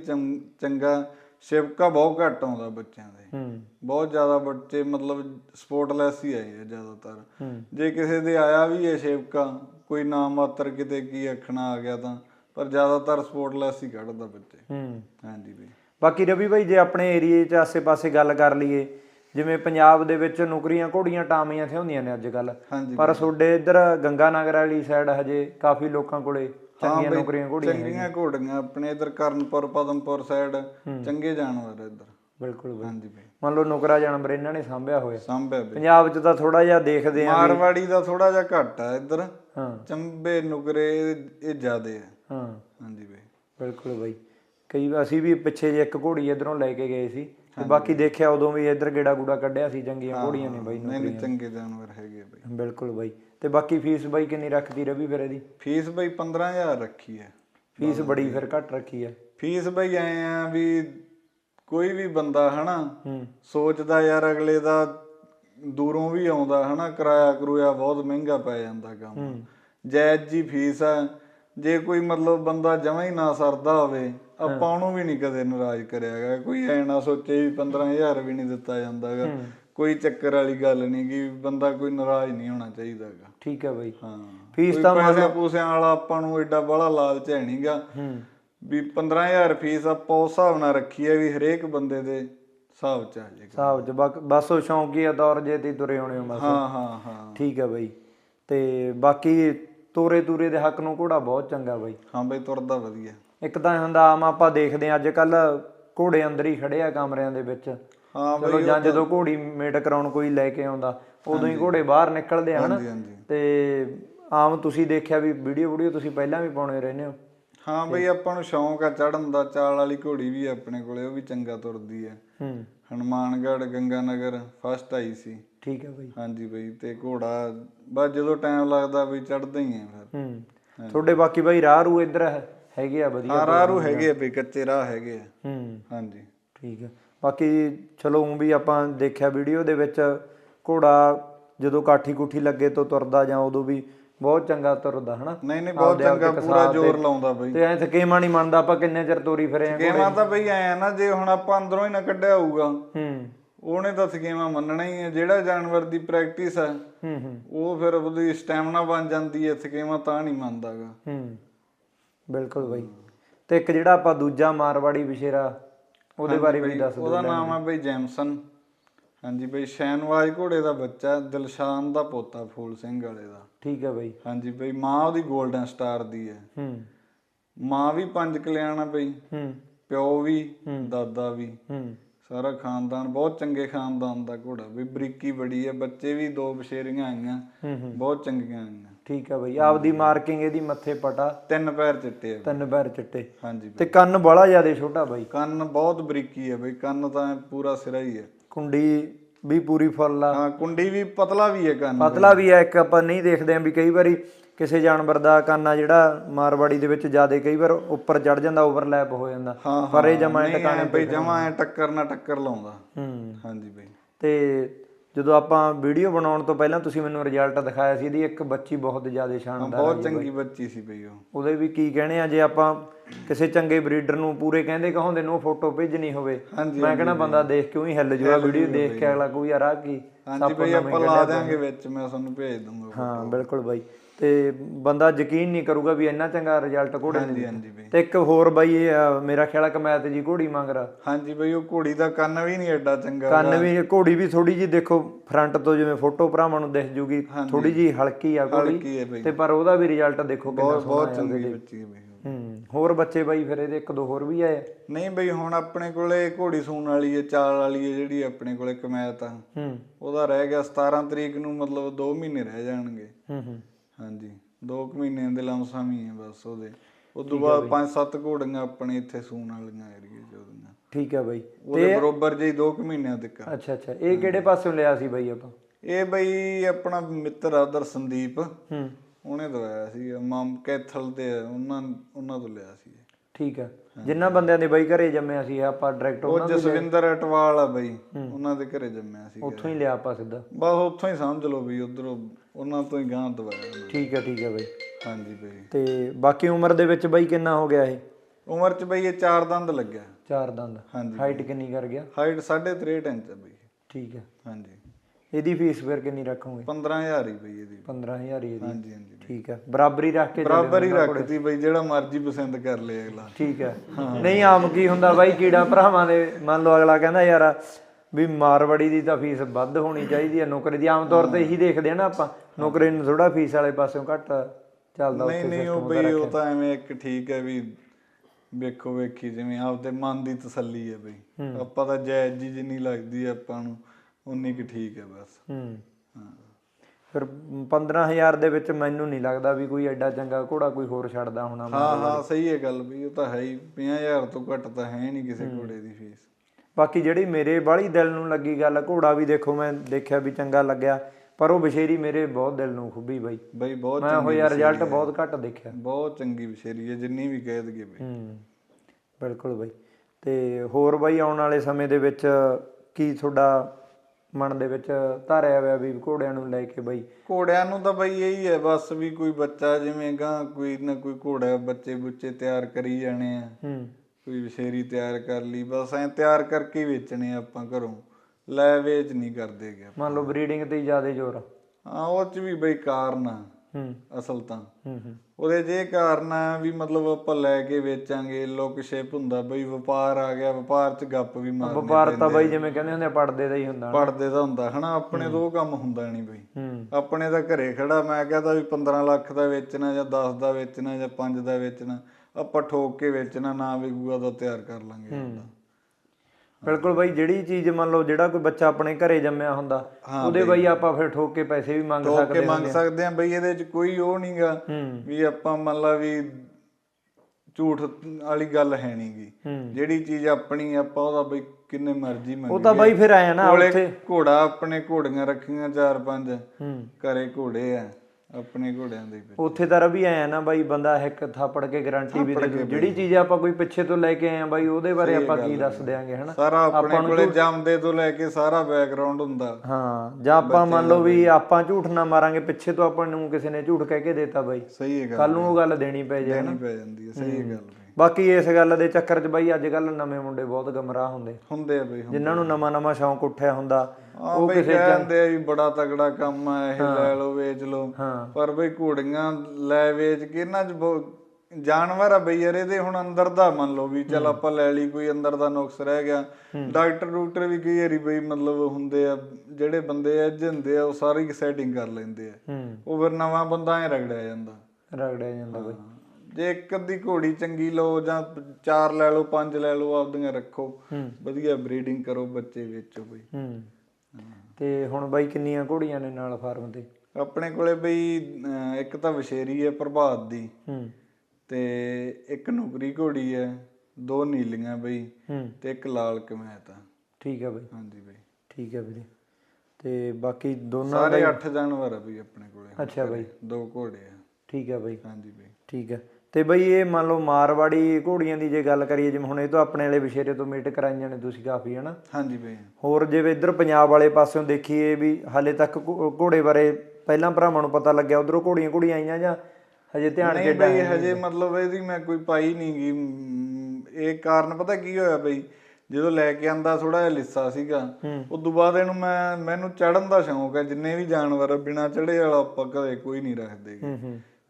ਚੰਗਾ। ਸ਼ਿਵਕਾ ਬਹੁਤ ਘੱਟ ਆਉਂਦਾ ਬੱਚਿਆਂ ਦੇ। ਬਹੁਤ ਜ਼ਿਆਦਾ ਬੱਚੇ ਮਤਲਬ ਸਪੋਰਟਲੈਸ ਹੀ ਆਏ ਆ ਜ਼ਿਆਦਾਤਰ। ਜੇ ਕਿਸੇ ਦੇ ਆਇਆ ਵੀ ਹੈ ਸ਼ਿਵਕਾ ਕੋਈ ਨਾ ਮਾਤਰ ਕਿਤੇ ਕੀ ਆਖਣਾ ਆ ਗਿਆ ਤਾਂ ਪਰ ਜ਼ਿਆਦਾਤਰ ਸਪੋਰਟਲੈਸ ਹੀ ਕੱਢਦਾ ਬੱਚੇ। ਹਾਂਜੀ ਬਈ। ਬਾਕੀ ਰਵੀ ਭਾਈ ਜੇ ਆਪਣੇ ਏਰੀਏ 'ਚ ਆਸੇ-ਪਾਸੇ ਗੱਲ ਕਰ ਲਈਏ ਜਿਵੇਂ ਪੰਜਾਬ ਦੇ ਵਿੱਚ ਨੌਕਰੀਆਂ ਘੋੜੀਆਂ ਟਾਮੀਆਂ ਤੇ ਹੁੰਦੀਆਂ ਨੇ ਅੱਜ ਕੱਲ ਪਰ ਤੁਹਾਡੇ ਇੱਧਰ ਗੰਗਾਨਗਰ ਵਾਲੀ ਸਾਈਡ ਹਜੇ ਕਾਫੀ ਲੋਕਾਂ ਕੋਲੇ ਚੰਗੀਆਂ ਨੌਕਰੀਆਂ ਘੋੜੀਆਂ ਚੰਗੀਆਂ ਘੋੜੀਆਂ ਆਪਣੇ ਇਧਰ ਕਰਨਪੁਰ ਪਦਮਪੁਰ ਸਾਈਡ ਚੰਗੇ ਜਾਨਵਰ ਇੱਧਰ। ਬਿਲਕੁਲ ਹਾਂਜੀ ਬਈ। ਮੰਨ ਲਓ ਨੌਕਰਾ ਜਾਨਵਰ ਇਹਨਾਂ ਨੇ ਸਾਂਭਿਆ ਹੋਇਆ ਸਾਂਭਿਆ ਬਈ। ਪੰਜਾਬ 'ਚ ਤਾਂ ਥੋੜਾ ਜਿਹਾ ਦੇਖਦੇ ਆ ਮਾਰਵਾੜੀ ਦਾ ਥੋੜਾ ਜਿਹਾ ਘੱਟ ਆ ਇੱਧਰ। ਹਾਂ। ਚੰਬੇ ਨੁਕਰੇ ਇਹ ਜ਼ਿਆਦੇ ਆ। ਹਾਂ। ਹਾਂਜੀ ਬਈ। ਬਿਲਕੁਲ ਬਈ। ਕਈ ਅਸੀਂ ਵੀ ਪਿੱਛੇ ਜੇ ਇੱਕ ਘੋੜੀ ਇਧਰੋਂ ਲੈ ਕੇ ਗਏ ਸੀ। ਤੇ ਬਾਕੀ ਦੇਖਿਆ ਉਦੋਂ ਵੀ ਇੱਧਰ ਗੇੜਾ ਗੂੜਾ ਕੱਢਿਆ ਸੀ। ਚੰਗੀਆਂ ਘੋੜੀਆਂ ਨੇ ਬਾਈ ਨਹੀਂ ਨਹੀਂ ਚੰਗੇ ਜਾਨਵਰ ਹੈਗੇ ਬਈ। ਬਿਲਕੁਲ ਬਾਈ। ਤੇ ਬਾਕੀ ਫੀਸ ਬਾਈ ਕਿੰਨੀ ਰੱਖਦੀ ਰਵੀ ਫਿਰ ਇਹਦੀ? ਫੀਸ ਬਈ 15000 ਰੱਖੀ ਹੈ। ਫੀਸ ਬੜੀ ਫਿਰ ਘੱਟ ਰੱਖੀ ਹੈ। ਫੀਸ ਬਈ ਐ ਆ ਵੀ ਕੋਈ ਵੀ ਬੰਦਾ ਹਨਾ ਸੋਚਦਾ ਯਾਰ ਅਗਲੇ ਦਾ ਦੂਰੋਂ ਵੀ ਆਉਂਦਾ ਹਨਾ ਕਿਰਾਇਆ ਕਰੂਆ ਬਹੁਤ ਮਹਿੰਗਾ ਪੈ ਜਾਂਦਾ ਕੰਮ। ਜਾਇਜ਼ ਜੀ ਫੀਸ ਆ ਜੇ ਕੋਈ ਮਤਲਬ ਬੰਦਾ ਜਮਾਂ ਹੀ ਨਾ ਸਰਦਾ ਹੋਵੇ ਆਪਾਂ ਉਹਨੂੰ ਵੀ ਨਹੀਂ ਕਦੇ ਨਾਰਾਜ਼ ਕਰਿਆਗਾ ਕੋਈ ਐ ਨਾ ਸੋਚੇ ਵੀ 15000 ਵੀ ਨਹੀਂ ਦਿੱਤਾ ਜਾਂਦਾਗਾ ਕੋਈ ਚੱਕਰ ਵਾਲੀ ਗੱਲ ਨਹੀਂ ਕਿ ਬੰਦਾ ਕੋਈ ਨਾਰਾਜ਼ ਨਹੀਂ ਹੋਣਾ ਚਾਹੀਦਾਗਾ ਠੀਕ ਹੈ ਬਾਈ। ਹਾਂ। ਫੀਸ ਤਾਂ ਪੈਸੇ ਪੂਸਿਆਂ ਵਾਲਾ ਆਪਾਂ ਨੂੰ ਐਡਾ ਬੜਾ ਲਾਲਚ ਹੈ ਨਹੀਂਗਾ ਹੂੰ। ਵੀ 15000 ਫੀਸ ਆਪਾਂ ਉਸ ਹਿਸਾਬ ਨਾਲ ਰੱਖੀ ਹੈ ਵੀ ਹਰੇਕ ਬੰਦੇ ਦੇ ਹਿਸਾਬ ਚ ਆ ਜਾਏਗਾ ਹਿਸਾਬ ਚ ਬਸ ਉਹ ਸ਼ੌਂਕੀਆ ਤੌਰ ਜੇ ਤੇ ਤੁਰੇ ਹੋਣੇ ਬਸ। ਹਾਂ ਹਾਂ ਹਾਂ। ਠੀਕ ਹੈ ਬਾਈ। ਤੇ ਬਾਕੀ ਤੋਰੇ ਤੂਰੇ ਦੇ ਹੱਕ ਨੂੰ ਘੋੜਾ ਬਹੁਤ ਚੰਗਾ ਬਾਈ। ਹਾਂ ਬਈ ਤੁਰਦਾ ਵਧੀਆ। ਇੱਕ ਤਾਂ ਹੁੰਦਾ ਆਮ ਆਪਾਂ ਦੇਖਦੇ ਆ ਅੱਜ ਕੱਲ ਘੋੜੇ ਅੰਦਰ ਹੀ ਖੜੇ ਆ ਕਮਰਿਆਂ ਦੇ ਵਿੱਚ। ਹਾਂ ਚਲੋ ਜਾਂ ਜਦੋਂ ਘੋੜੀ ਮੇਟ ਕਰਾਉਣ ਕੋਈ ਲੈ ਕੇ ਆਉਂਦਾ ਉਦੋਂ ਹੀ ਘੋੜੇ ਬਾਹਰ ਨਿਕਲਦੇ ਹਨਾ? ਤੇ ਆਮ ਤੁਸੀਂ ਦੇਖਿਆ ਵੀ ਵੀਡੀਓ ਵੀਡੀਓ ਤੁਸੀਂ ਪਹਿਲਾਂ ਵੀ ਪਾਉਣੇ ਰਹਿੰਦੇ ਹੋ? ਹਾਂ ਬਈ ਆਪਾਂ ਨੂੰ ਸ਼ੌਂਕ ਆ ਚੜਨ ਦਾ ਚਾਲ ਵਾਲੀ ਘੋੜੀ ਵੀ ਆਪਣੇ ਕੋਲੇ ਉਹ ਵੀ ਚੰਗਾ ਤੁਰਦੀ ਹੈ ਹੂੰ। ਹਨੂਮਾਨਗੜ੍ਹ ਗੰਗਾਨਗਰ ਫਸਟ ਆਈ ਸੀ। ਠੀਕ ਹੈ ਬਈ। ਹਾਂਜੀ ਬਈ ਤੇ ਘੋੜਾ ਬਸ ਜਦੋਂ ਟਾਈਮ ਲੱਗਦਾ ਬਈ ਚੜਦਾ ਹੀ ਆ ਫਿਰ। ਹੂੰ। ਤੁਹਾਡੇ ਬਾਕੀ ਬਾਈ ਰਾਹ ਰੂ ਇੱਧਰ ਹੈਗੇ ਆ ਵਧੀਆ ਹਾਂ ਰਾਰੂ ਹੈਗੇ ਆ ਬਈ ਕੱਚੇ ਰਾਹ ਹੈਗੇ ਆ। ਹੂੰ। ਹਾਂਜੀ। ਠੀਕ ਹੈ ਬਾਕੀ ਚਲੋ ਊਂ ਵੀ ਆਪਾਂ ਦੇਖਿਆ ਵੀਡੀਓ ਦੇ ਵਿੱਚ ਘੋੜਾ ਜਦੋਂ ਕਾਠੀ ਕੁੱਠੀ ਲੱਗੇ ਤੋਂ ਤੁਰਦਾ ਜਾਂ ਉਦੋਂ ਵੀ ਬਹੁਤ ਚੰਗਾ ਤੁਰਦਾ ਹਨਾ? ਨਹੀਂ ਨਹੀਂ ਬਹੁਤ ਚੰਗਾ ਪੂਰਾ ਜ਼ੋਰ ਲਾਉਂਦਾ ਬਈ। ਤੇ ਐ ਥਕੇਮਾ ਨਹੀਂ ਮੰਨਦਾ ਆਪਾਂ ਕਿੰਨੇ ਚਿਰ ਤੋਰੀ ਫਿਰੇ ਆ ਗੇਮਾਂ ਤਾਂ ਬਈ ਐ ਨਾ ਜੇ ਹੁਣ ਆਪਾਂ ਅੰਦਰੋਂ ਹੀ ਨਾ ਕੱਢਿਆ ਹੋਊਗਾ ਹੂੰ। ਉਹਨੇ ਤਾਂ ਸਕੀਮਾਂ ਮੰਨਣਾ ਹੀ ਹੈ ਜਿਹੜਾ ਜਾਨਵਰ ਦੀ ਪ੍ਰੈਕਟਿਸ ਹੈ ਹੂੰ ਹੂੰ। ਉਹ ਫਿਰ ਉਹਦੀ ਸਟੈਮਿਨਾ ਬਣ ਜਾਂਦੀ ਹੈ ਸਕੀਮਾਂ ਤਾਂ ਨਹੀਂ ਮੰਨਦਾਗਾ। ਹੂੰ। ਬਿਲਕੁਲ ਬਾਈ। ਤੇ ਇੱਕ ਜਿਹੜਾ ਆਪਾਂ ਦੂਜਾ ਮਾਰਵਾੜੀ ਵਿਸ਼ੇਰਾ ਉਹਦੇ ਬਾਰੇ ਵੀ ਦੱਸ ਦਿਓ ਉਹਦਾ ਨਾਮ ਹੈ ਬਈ ਜੈਮਸਨ। ਹਾਂਜੀ ਬਈ ਸ਼ੈਨਵਾਜ ਘੋੜੇ ਦਾ ਬੱਚਾ ਦਿਲਸ਼ਾਨ ਦਾ ਪੋਤਾ ਫੂਲ ਸਿੰਘ ਵਾਲੇ ਦਾ। ਠੀਕ ਹੈ ਬਾਈ। ਹਾਂਜੀ ਬਈ ਮਾਂ ਉਹਦੀ 골ਡਨ ਸਟਾਰ ਦੀ ਹੈ। ਹੂੰ। ਮਾਂ ਵੀ ਪੰਜ ਕਲਿਆਣ ਆ ਬਈ। ਹੂੰ। ਪਿਓ ਵੀ ਦਾਦਾ ਵੀ। ਹੂੰ। ਸਾਰਾ ਖਾਨਦਾਨ ਬਹੁਤ ਚੰਗੇ ਖਾਨਦਾਨ ਦਾ ਘੋੜਾ ਵੀ ਬਰੀਕੀ ਬੜੀ ਹੈ ਬੱਚੇ ਵੀ ਦੋ ਬਸ਼ੇਰੀਆਂ ਆਈਆਂ। ਬਹੁਤ ਚੰਗੀਆਂ ਆਈਆਂ। ਠੀਕ ਹੈ ਬਾਈ ਆਪਦੀ ਮਾਰਕਿੰਗ ਇਹਦੀ ਮੱਥੇ ਪਟਾ। ਤਿੰਨ ਪੈਰ ਚਿੱਟੇ ਆ ਤਿੰਨ ਪੈਰ ਚਿੱਟੇ। ਹਾਂਜੀ ਤੇ ਕੰਨ ਬੜਾ ਜ਼ਿਆਦਾ ਛੋਟਾ ਬਾਈ। ਕੰਨ ਬਹੁਤ ਬਰੀਕੀ ਹੈ ਬਈ ਕੰਨ ਤਾਂ ਪੂਰਾ ਸਿਰਾ ਹੀ ਹੈ ਕੁੰਡੀ ਵੀ ਪੂਰੀ ਫੁੱਲ ਆ। ਹਾਂ ਕੁੰਡੀ ਵੀ ਪਤਲਾ ਵੀ ਹੈ ਕੰਨ ਪਤਲਾ ਵੀ ਆ ਇੱਕ ਆਪਾਂ ਨਹੀਂ ਦੇਖਦੇ ਆ ਵੀ ਕਈ ਵਾਰੀ ਕਿਸੇ ਜਾਨਵਰ ਦਾ ਕੰਨ ਆ ਜਿਹੜਾ ਮਾਰਵਾੜੀ ਦੇ ਵਿੱਚ ਜ਼ਿਆਦਾ ਕਈ ਵਾਰ ਉੱਪਰ ਚੜ ਜਾਂਦਾ ਓਵਰਲੈਪ ਹੋ ਜਾਂਦਾ। ਹਾਂ ਪਰ ਇਹ ਜਮਾ ਨਹੀਂ ਐਂ ਬਈ ਜਮਾ ਐ ਟੱਕਰ ਨਾ ਟੱਕਰ ਲਾਉਂਦਾ। ਹੂੰ। ਹਾਂਜੀ ਬਈ। ਤੇ ਜਦੋਂ ਆਪਾਂ ਵੀਡੀਓ ਬਣਾਉਣ ਤੋਂ ਪਹਿਲਾਂ ਤੁਸੀਂ ਮੈਨੂੰ ਰਿਜ਼ਲਟ ਦਿਖਾਇਆ ਸੀ ਇਹਦੀ ਇੱਕ ਬੱਚੀ ਬਹੁਤ ਜ਼ਿਆਦਾ ਸ਼ਾਨਦਾਰ ਬਹੁਤ ਚੰਗੀ ਬੱਚੀ ਸੀ ਬਈ ਉਹ। ਉਹਦੇ ਵੀ ਕੀ ਕਹਿਣੇ ਆ ਜੇ ਆਪਾਂ ਕਿਸੇ ਚੰਗੇ ਬਰੀਡਰ ਨੂੰ ਪੂਰੇ ਕਹਿੰਦੇ ਕਹਾਉਂਦੇ ਨੂੰ ਫੋਟੋ ਭੇਜਣੀ ਹੋਵੇ ਮੈਂ ਕਹਿੰਦਾ ਬੰਦਾ ਦੇਖ ਕੇ ਹੀ ਹਿੱਲ ਜੂਗਾ ਵੀਡੀਓ ਦੇਖ ਕੇ ਅਗਲਾ ਕੋਈ ਯਾਰ ਆ ਕੀ? ਹਾਂਜੀ ਬਈ ਆਪਾਂ ਲਾ ਦਿਆਂਗੇ ਵਿੱਚ ਮੈਂ ਤੁਹਾਨੂੰ ਭੇਜ ਦੂੰਗਾ ਹਾਂ ਬਿਲਕੁਲ ਬਾਈ। ਤੇ ਬੰਦਾ ਯਕੀਨ ਨਹੀਂ ਕਰੂਗਾ ਵੀ ਇੰਨਾ ਚੰਗਾ ਰਿਜ਼ਲਟ ਘੋੜੇ ਨੇ ਹਾਂਜੀ ਹਾਂਜੀ ਬਈ। ਤੇ ਇੱਕ ਹੋਰ ਬਾਈ ਇਹ ਆ, ਮੇਰਾ ਖਿਆਲ ਆ ਕਮੈਤ ਜੀ ਘੋੜੀ ਮੰਗ ਰਾ। ਹਾਂਜੀ ਬਈ ਉਹ ਘੋੜੀ ਦਾ ਕੰਨ ਵੀ ਨਹੀਂ ਐਡਾ ਚੰਗਾ ਕੰਨ ਵੀ ਘੋੜੀ ਵੀ ਥੋੜੀ ਜੀ ਦੇਖੋ ਫਰੰਟ ਤੋਂ ਜਿਵੇਂ ਫੋਟੋ ਭਰਾਵਾਂ ਨੂੰ ਦਿਖ ਜੂਗੀ ਥੋੜੀ ਜੀ ਹਲਕੀ ਆ ਘੋੜੀ। ਹਲਕੀ ਹੈ ਬਈ। ਤੇ ਪਰ ਉਹਦਾ ਵੀ ਰਿਜ਼ਲਟ ਦੇਖੋ ਕਿੰਨਾ ਬਹੁਤ ਸੋਹਣਾ ਬਹੁਤ ਚੰਗੀ ਬੱਚੀ ਹੈ ਬਈ। ਉਹ। ਹੂੰ ਹੋਰ ਬੱਚੇ ਬਾਈ ਫਿਰ ਇਹਦੇ ਇੱਕ ਦੋ ਹੋਰ ਵੀ ਆਏ? ਨਹੀਂ ਬਈ ਹੁਣ ਆਪਣੇ ਕੋਲੇ ਘੋੜੀ ਸੂਣ ਵਾਲੀ ਹੈ ਚਾਲ ਵਾਲੀ ਹੈ ਜਿਹੜੀ ਆਪਣੇ ਕੋਲੇ ਕਮੈਤ ਆ ਹੂੰ। ਉਹਦਾ ਰਹਿ ਗਿਆ 17 ਤਰੀਕ ਨੂੰ ਮਤਲਬ 2 ਮਹੀਨੇ ਰਹਿ ਜਾਣਗੇ। ਹੂੰ ਹੂੰ। ਹਾਂਜੀ। 2 ਮਹੀਨਿਆਂ ਦੇ ਲਮਸਮ ਹੀ ਹੈ ਬਸ ਉਹਦੇ। ਉਦੋਂ ਬਾਅਦ 5-7 ਘੋੜੀਆਂ ਆਪਣੇ ਇੱਥੇ ਸੂਣ ਵਾਲੀਆਂ ਏਰੀਏ ਚ ਉਹਦੀਆਂ ਠੀਕ ਆ ਬਾਈ। ਉਹਦੇ ਬਰੋਬਰ ਜਿਹੀ 2 ਮਹੀਨਿਆਂ ਤੱਕ। ਅੱਛਾ ਅੱਛਾ। ਇਹ ਕਿਹੜੇ ਪਾਸੋਂ ਲਿਆ ਸੀ ਬਾਈ ਆਪਾਂ? ਇਹ ਬਈ ਆਪਣਾ ਮਿੱਤਰ ਆ ਉਧਰ ਸੰਦੀਪ। ਹੂੰ। ਉਹਨੇ ਦਵਾਇਆ ਸੀ। ਮਾਮ ਕੈਥਲ ਤੇ ਉਹਨਾਂ ਉਹਨਾਂ ਤੋਂ ਲਿਆ ਸੀ। ਠੀਕ ਆ। ਜਿੰਨਾ ਬੰਦਿਆਂ ਦੇ ਬਾਈ ਘਰੇ ਜੰਮਿਆ ਸੀ ਆਪਾਂ ਡਾਇਰੈਕਟ ਉਹ ਜਸਵਿੰਦਰ ਅਟਵਾਲ ਆ ਬਈ। ਉਹਨਾਂ ਦੇ ਘਰੇ ਜੰਮਿਆ ਸੀ ਉੱਥੋਂ ਹੀ ਲਿਆ ਆਪਾਂ ਸਿੱਧਾ। ਬਸ ਉੱਥੋਂ ਹੀ ਸਮਝ ਲਓ ਵੀ ਉਧਰੋਂ ਉਹਨਾਂ ਤੋਂ ਹੀ ਗਾਂ ਦਵਾਇਆ। ਠੀਕ ਆ ਠੀਕ ਆ ਬਾਈ। ਹਾਂਜੀ ਬਈ। ਤੇ ਬਾਕੀ ਉਮਰ ਦੇ ਵਿੱਚ ਬਾਈ ਕਿੰਨਾ ਹੋ ਗਿਆ ਇਹ? ਉਮਰ ਚ ਬਈ ਇਹ ਚਾਰ ਦੰਦ ਲੱਗਿਆ। ਚਾਰ ਦੰਦ। ਹਾਂਜੀ ਹਾਈਟ ਕਿੰਨੀ ਕਰ ਗਿਆ? ਹਾਈਟ 63 ਇੰਚ ਬਈ। ਠੀਕ ਆ ਹਾਂਜੀ। ਇਹਦੀ ਫੀਸ ਫਿਰ ਕਿੰਨੀ ਰੱਖੋਗੇ? 15000 ਹੀ ਬਈ ਇਹਦੀ। 15000 ਹੀ ਇਹਦੀ। ਹਾਂਜੀ ਹਾਂਜੀ ਠੀਕ ਆ ਬਰਾਬਰੀ ਰੱਖ ਕੇ ਚੱਲਿਓ। ਬਰਾਬਰ ਹੀ ਰੱਖਤੀ ਬਈ ਜਿਹੜਾ ਮਰਜ਼ੀ ਪਸੰਦ ਕਰ ਲੇ ਅਗਲਾ। ਠੀਕ ਹੈ। ਨਹੀਂ ਆਮ ਕੀ ਹੁੰਦਾ ਬਾਈ ਕੀੜਾ ਭਰਾਵਾਂ ਦੇ ਮੰਨ ਲਓ ਅਗਲਾ ਕਹਿੰਦਾ ਯਾਰ ਵੀ ਮਾਰਵੜੀ ਦੀ ਤਾਂ ਫੀਸ ਵੱਧ ਹੋਣੀ ਚਾਹੀਦੀ ਹੈ ਨੌਕਰੀ ਦੀ। ਆਮ ਤੌਰ ਤੇ ਇਹੀ ਦੇਖਦੇ ਆ ਨਾ ਆਪਾਂ। ਨੌਕਰੀ ਨੂੰ ਥੋੜਾ ਫੀਸ ਵਾਲੇ ਪਾਸਿਓਂ ਘੱਟ ਚੱਲਦਾ ਨਹੀਂ ਉੱਥੇ ਨਹੀਂ ਉਹ ਬਈ ਉਹ ਤਾਂ ਐਵੇਂ ਇੱਕ ਠੀਕ ਹੈ ਵੀ ਵੇਖੋ ਵੇਖੀ ਜਿਵੇਂ ਆਪਦੇ ਮਨ ਦੀ ਤਸੱਲੀ ਹੈ ਬਈ। ਆਪਾਂ ਤਾਂ ਜਾਇਜ਼ ਜੀ ਜਿੰਨੀ ਲੱਗਦੀ ਹੈ ਆਪਾਂ ਨੂੰ ਉਨੀ ਕੁ ਠੀਕ ਹੈ ਬਸ। ਹੂੰ। ਹਾਂ। ਫਿਰ 15000 ਦੇ ਵਿੱਚ ਮੈਨੂੰ ਨਹੀਂ ਲੱਗਦਾ ਵੀ ਕੋਈ ਐਡਾ ਚੰਗਾ ਘੋੜਾ ਕੋਈ ਹੋਰ ਛੱਡਦਾ ਹੋਣਾ ਹਾਂ ਹਾਂ ਸਹੀ ਹੈ ਗੱਲ ਬਈ ਉਹ ਤਾਂ ਹੈ ਹੀ। 50000 ਤੋਂ ਘੱਟ ਤਾਂ ਹੈ ਨਹੀਂ ਕਿਸੇ ਘੋੜੇ ਦੀ ਫੀਸ। ਬਾਕੀ ਜਿਹੜੀ ਮੇਰੇ ਬਾਹਲੀ ਦਿਲ ਨੂੰ ਲੱਗੀ ਗੱਲ ਘੋੜਾ ਵੀ ਦੇਖੋ ਮੈਂ ਦੇਖਿਆ ਵੀ ਚੰਗਾ ਲੱਗਿਆ। ਪਰ ਉਹ ਬਸ਼ੇਰੀ ਮੇਰੇ ਬਹੁਤ ਦਿਲ ਨੂੰ ਖੁੱਬੀ ਬਾਈ। ਬਈ ਬਹੁਤ ਮੈਂ ਹੋਇਆ ਰਿਜ਼ਲਟ ਬਹੁਤ ਘੱਟ ਦੇਖਿਆ। ਬਹੁਤ ਚੰਗੀ ਵਿਸ਼ੇਰੀ ਹੈ ਜਿੰਨੀ ਵੀ ਕਹਿ ਦਈਏ ਬਈ। ਹੂੰ ਬਿਲਕੁਲ ਬਾਈ। ਤੇ ਹੋਰ ਬਾਈ ਆਉਣ ਵਾਲੇ ਸਮੇਂ ਦੇ ਵਿੱਚ ਕੀ ਤੁਹਾਡਾ ਮਨ ਦੇ ਵਿੱਚ ਧਾਰਿਆ ਹੋਇਆ ਵੀ ਘੋੜਿਆਂ ਨੂੰ ਲੈ ਕੇ ਬਾਈ? ਘੋੜਿਆਂ ਨੂੰ ਤਾਂ ਬਈ ਇਹੀ ਹੈ ਬਸ ਵੀ ਕੋਈ ਬੱਚਾ ਜਿਵੇਂ ਗਾਂ ਕੋਈ ਨਾ ਕੋਈ ਘੋੜਾ ਬੱਚੇ ਬੁੱਚੇ ਤਿਆਰ ਕਰੀ ਜਾਣੇ ਆ। ਹੂੰ। ਕੋਈ ਵਿਸ਼ੇਰੀ ਤਿਆਰ ਕਰ ਲਈ ਬਸ ਐ ਤਿਆਰ ਕਰਕੇ ਵੇਚਣੇ ਆ ਆਪਾਂ ਘਰੋਂ। ਲੈ ਵੇਚ ਨਹੀਂ ਕਰਦੇ ਗੇ ਮੰਨ ਲਓ ਬਰੀਡਿੰਗ ਤੇ ਜ਼ਿਆਦਾ ਜ਼ੋਰ। ਹਾਂ ਉਹ ਚ ਵੀ ਬਈ ਕਾਰਨ ਆ ਹੂੰ। ਅਸਲ ਤਾਂ। ਹੂੰ ਹੂੰ। ਉਹਦੇ ਜੇ ਕਾਰਨ ਆ ਵੀ ਮਤਲਬ ਆਪਾਂ ਲੈ ਕੇ ਵੇਚਾਂਗੇ ਲੋਕ ਸ਼ਿਪ ਹੁੰਦਾ ਬਈ ਵਪਾਰ ਆ ਗਿਆ ਵਪਾਰ ਚ ਗੱਪ ਵੀ ਮਾਰਨੇ ਵਪਾਰ ਤਾਂ ਬਾਈ ਜਿਵੇਂ ਕਹਿੰਦੇ ਹੁੰਦੇ ਪੜਦੇ ਦਾ ਹੀ ਹੁੰਦਾ ਪੜਦੇ ਦਾ ਹੁੰਦਾ ਹਨਾ? ਆਪਣੇ ਤੋਂ ਉਹ ਕੰਮ ਹੁੰਦਾ ਨਹੀਂ ਬਈ। ਆਪਣੇ ਤਾਂ ਘਰੇ ਖੜਾ ਮੈਂ ਕਹਦਾ ਵੀ 15 ਲੱਖ ਦਾ ਵੇਚਣਾ ਜਾਂ 10 ਦਾ ਵੇਚਣਾ ਜਾਂ 5 ਦਾ ਵੇਚਣਾ ਆਪਾਂ ਠੋਕ ਕੇ ਵੇਚਣਾ ਨਾ ਵਿਕੂਗਾ ਤਾਂ ਤਿਆਰ ਕਰ ਲਾਂਗੇ ਉਹਦਾ ਬਿਲਕੁਲ ਬਾਈ ਜਿਹੜੀ ਚੀਜ਼ ਮੰਨ ਲਓ ਜਿਹੜਾ ਕੋਈ ਬੱਚਾ ਆਪਣੇ ਘਰੇ ਜੰਮਿਆ ਹੁੰਦਾ ਉਹਦੇ ਬਾਈ। ਆਪਾਂ ਫਿਰ ਠੋਕ ਕੇ ਪੈਸੇ ਵੀ ਮੰਗ ਸਕਦੇ ਕੇ ਮੰਗ ਸਕਦੇ ਆ ਬਈ ਇਹਦੇ ਚ ਕੋਈ ਉਹ ਨਹੀਂਗਾ ਹੂੰ। ਵੀ ਆਪਾਂ ਮੰਨ ਲਾ ਵੀ ਝੂਠ ਵਾਲੀ ਗੱਲ ਹੈ ਨਹੀਂਗੀ ਹੂੰ। ਜਿਹੜੀ ਚੀਜ਼ ਆਪਣੀ ਆਪਾਂ ਉਹਦਾ ਬਈ ਕਿੰਨੇ ਮਰਜ਼ੀ ਉਹ ਮੰਗੀ ਤਾਂ ਬਾਈ ਫਿਰ ਆਇਆ ਨਾ ਉੱਥੇ। ਘੋੜਾ ਆਪਣੇ ਘੋੜੀਆਂ ਰੱਖੀਆਂ ਚਾਰ ਪੰਜ। ਹੂੰ। ਘਰੇ ਘੋੜੇ ਆ। ਆਪਣੇ ਘੋੜਿਆਂ ਦੇ ਵਿੱਚ। ਉੱਥੇ ਤਾਂ ਰਵੀ ਆਇਆ ਨਾ ਬਾਈ ਬੰਦਾ ਇੱਕ ਥਾਪੜ ਕੇ ਗਾਰੰਟੀ ਵੀ ਦੇ ਜਿਹੜੀ ਚੀਜ਼ ਆਪਾਂ ਕੋਈ ਪਿੱਛੇ ਤੋਂ ਲੈ ਕੇ ਆਏ ਆ ਬਾਈ ਉਹਦੇ ਬਾਰੇ ਆਪਾਂ ਕੀ ਦੱਸ ਦਿਆਂਗੇ ਹਨਾ? ਸਾਰਾ ਆਪਣੇ ਕੋਲੇ ਜੰਮਦੇ ਤੋਂ ਲੈ ਕੇ ਸਾਰਾ ਬੈਕਗ੍ਰਾਉਂਡ ਹੁੰਦਾ। ਹਾਂ ਜਾਂ ਆਪਾਂ ਮੰਨ ਲਓ ਵੀ ਆਪਾਂ ਝੂਠ ਨਾ ਮਾਰਾਂਗੇ ਪਿੱਛੇ ਤੋਂ ਆਪਾਂ ਨੂੰ ਕਿਸੇ ਨੇ ਝੂਠ ਕਹਿ ਕੇ ਦੇਤਾ ਬਾਈ। ਸਹੀ ਹੈ ਗੱਲ ਕੱਲ ਨੂੰ ਉਹ ਗੱਲ ਦੇਣੀ ਪੈ ਜਾਏ ਨਹੀਂ ਪੈ ਜਾਂਦੀ ਹੈ ਸਹੀ ਹੈ। ਗੱਲ ਬਾਕੀ ਇਸ ਗੱਲ ਦੇ ਚੱਕਰ 'ਚ ਬਾਈ ਅੱਜ ਕੱਲ ਨਵੇਂ ਮੁੰਡੇ ਬਹੁਤ ਗਮਰਾਹ ਹੁੰਦੇ। ਹੁੰਦੇ ਆ ਬਈ। ਜਿਨ੍ਹਾਂ ਨੂੰ ਨਵਾਂ ਨਵਾਂ ਸ਼ੌਂਕ ਉੱਠਿਆ ਹੁੰਦਾ ਹਾਂ ਬਈ ਕਹਿੰਦੇ ਆ ਵੀ ਬੜਾ ਤਗੜਾ ਕੰਮ ਆ ਇਹ ਲੈ ਲਓ ਵੇਚ ਲਓ। ਪਰ ਬਈ ਘੋੜੀਆਂ ਲੈ ਵੇਚ ਕੇ ਇਹਨਾਂ ਚ ਜਾਨਵਰ ਆ ਬਈ ਯਾਰ ਇਹਦੇ ਹੁਣ ਅੰਦਰ ਦਾ ਮੰਨ ਲਓ ਵੀ ਚਲ ਆਪਾਂ ਲੈ ਲਈ ਕੋਈ ਅੰਦਰ ਦਾ ਨੁਕਸ ਰਹਿ ਗਿਆ। ਡਾਕਟਰ ਡਾਕਟਰ ਵੀ ਕਈ ਵਾਰੀ ਬਈ ਮਤਲਬ ਹੁੰਦੇ ਆ ਜਿਹੜੇ ਬੰਦੇ ਐਜ ਹੁੰਦੇ ਆ ਉਹ ਸਾਰੀ ਸੈਟਿੰਗ ਕਰ ਲੈਂਦੇ ਆ। ਉਹ ਫਿਰ ਨਵਾਂ ਬੰਦਾ ਐ ਰਗੜਿਆ ਜਾਂਦਾ। ਰਗੜਿਆ ਜਾਂਦਾ ਬਾਈ। ਜੇ ਇੱਕ ਅੱਧੀ ਘੋੜੀ ਚੰਗੀ ਲਓ ਜਾਂ ਚਾਰ ਲੈ ਲਓ ਪੰਜ ਲੈ ਲਓ ਆਪਦੀਆਂ ਰੱਖੋ। ਵਧੀਆ ਬਰੀਡਿੰਗ ਕਰੋ ਬੱਚੇ ਵੇਚੋ ਬਈ। ਤੇ ਹੁਣ ਬਾਈ ਕਿੰਨੀਆਂ ਘੋੜੀਆਂ ਨੇ ਨਾਲ ਫਾਰਮ ਤੇ? ਆਪਣੇ ਕੋਲੇ ਬਈ ਇੱਕ ਤਾਂ ਵਸ਼ੇਰੀ ਹੈ ਪ੍ਰਭਾਤ ਦੀ। ਤੇ ਇੱਕ ਨੁਕਰੀ ਘੋੜੀ ਹੈ ਦੋ ਨੀਲੀਆਂ ਬਈ ਤੇ ਇੱਕ ਲਾਲ ਕਮੈਤ ਆ। ਠੀਕ ਹੈ ਬਾਈ। ਹਾਂਜੀ ਬਈ। ਠੀਕ ਹੈ ਵੀਰੇ। ਤੇ ਬਾਕੀ ਦੋਨਾਂ ਸਾਰੇ 8 ਜਾਨਵਰ ਆ ਬਈ ਆਪਣੇ ਕੋਲੇ। ਅੱਛਾ ਬਾਈ। ਦੋ ਘੋੜੇ ਆ। ਠੀਕ ਹੈ ਬਾਈ। ਹਾਂਜੀ ਬਈ। ਠੀਕ ਹੈ ਤੇ ਬਈ ਇਹ ਮੰਨ ਲਓ ਮਾਰਵਾੜੀ ਘੋੜੀਆਂ ਦੀ ਜੇ ਗੱਲ ਕਰੀਏ ਜਿਵੇਂ ਹੁਣ ਇਹ ਤੋਂ ਆਪਣੇ ਵਾਲੇ ਵਿਸ਼ੇਰੇ ਤੋਂ ਮੀਟ ਕਰਾਈਆਂ ਨੇ ਤੁਸੀਂ ਕਾਫੀ ਹਨਾ? ਹਾਂਜੀ ਬਈ। ਹੋਰ ਜਿਵੇਂ ਇੱਧਰ ਪੰਜਾਬ ਵਾਲੇ ਪਾਸਿਓਂ ਦੇਖੀਏ ਵੀ ਹਾਲੇ ਤੱਕ ਘੋੜੇ ਬਾਰੇ ਪਹਿਲਾਂ ਭਰਾਵਾਂ ਨੂੰ ਪਤਾ ਲੱਗਿਆ ਉਧਰੋਂ ਘੋੜੀਆਂ ਘੋੜੀਆਂ ਆਈਆਂ ਜਾਂ ਹਜੇ ਧਿਆਨ ਨਹੀਂ ਬਈ ਹਜੇ ਮਤਲਬ ਇਹਦੀ ਮੈਂ ਕੋਈ ਪਾਈ ਨਹੀਂ ਗੀ। ਮ, ਇਹ ਕਾਰਨ ਪਤਾ ਕੀ ਹੋਇਆ ਬਈ? ਜਦੋਂ ਲੈ ਕੇ ਆਂਦਾ ਥੋੜਾ ਜਿਹਾ ਲਿੱਸਾ ਸੀਗਾ ਉਸ ਤੋਂ ਬਾਅਦ ਇਹਨੂੰ ਮੈਂ ਮੈਨੂੰ ਚੜਨ ਦਾ ਸ਼ੌਂਕ ਹੈ ਜਿੰਨੇ ਵੀ ਜਾਨਵਰ ਬਿਨਾ ਚੜੇ ਵਾਲਾ ਆਪਾਂ ਕਦੇ ਕੋਈ ਨਹੀਂ ਰੱਖਦੇ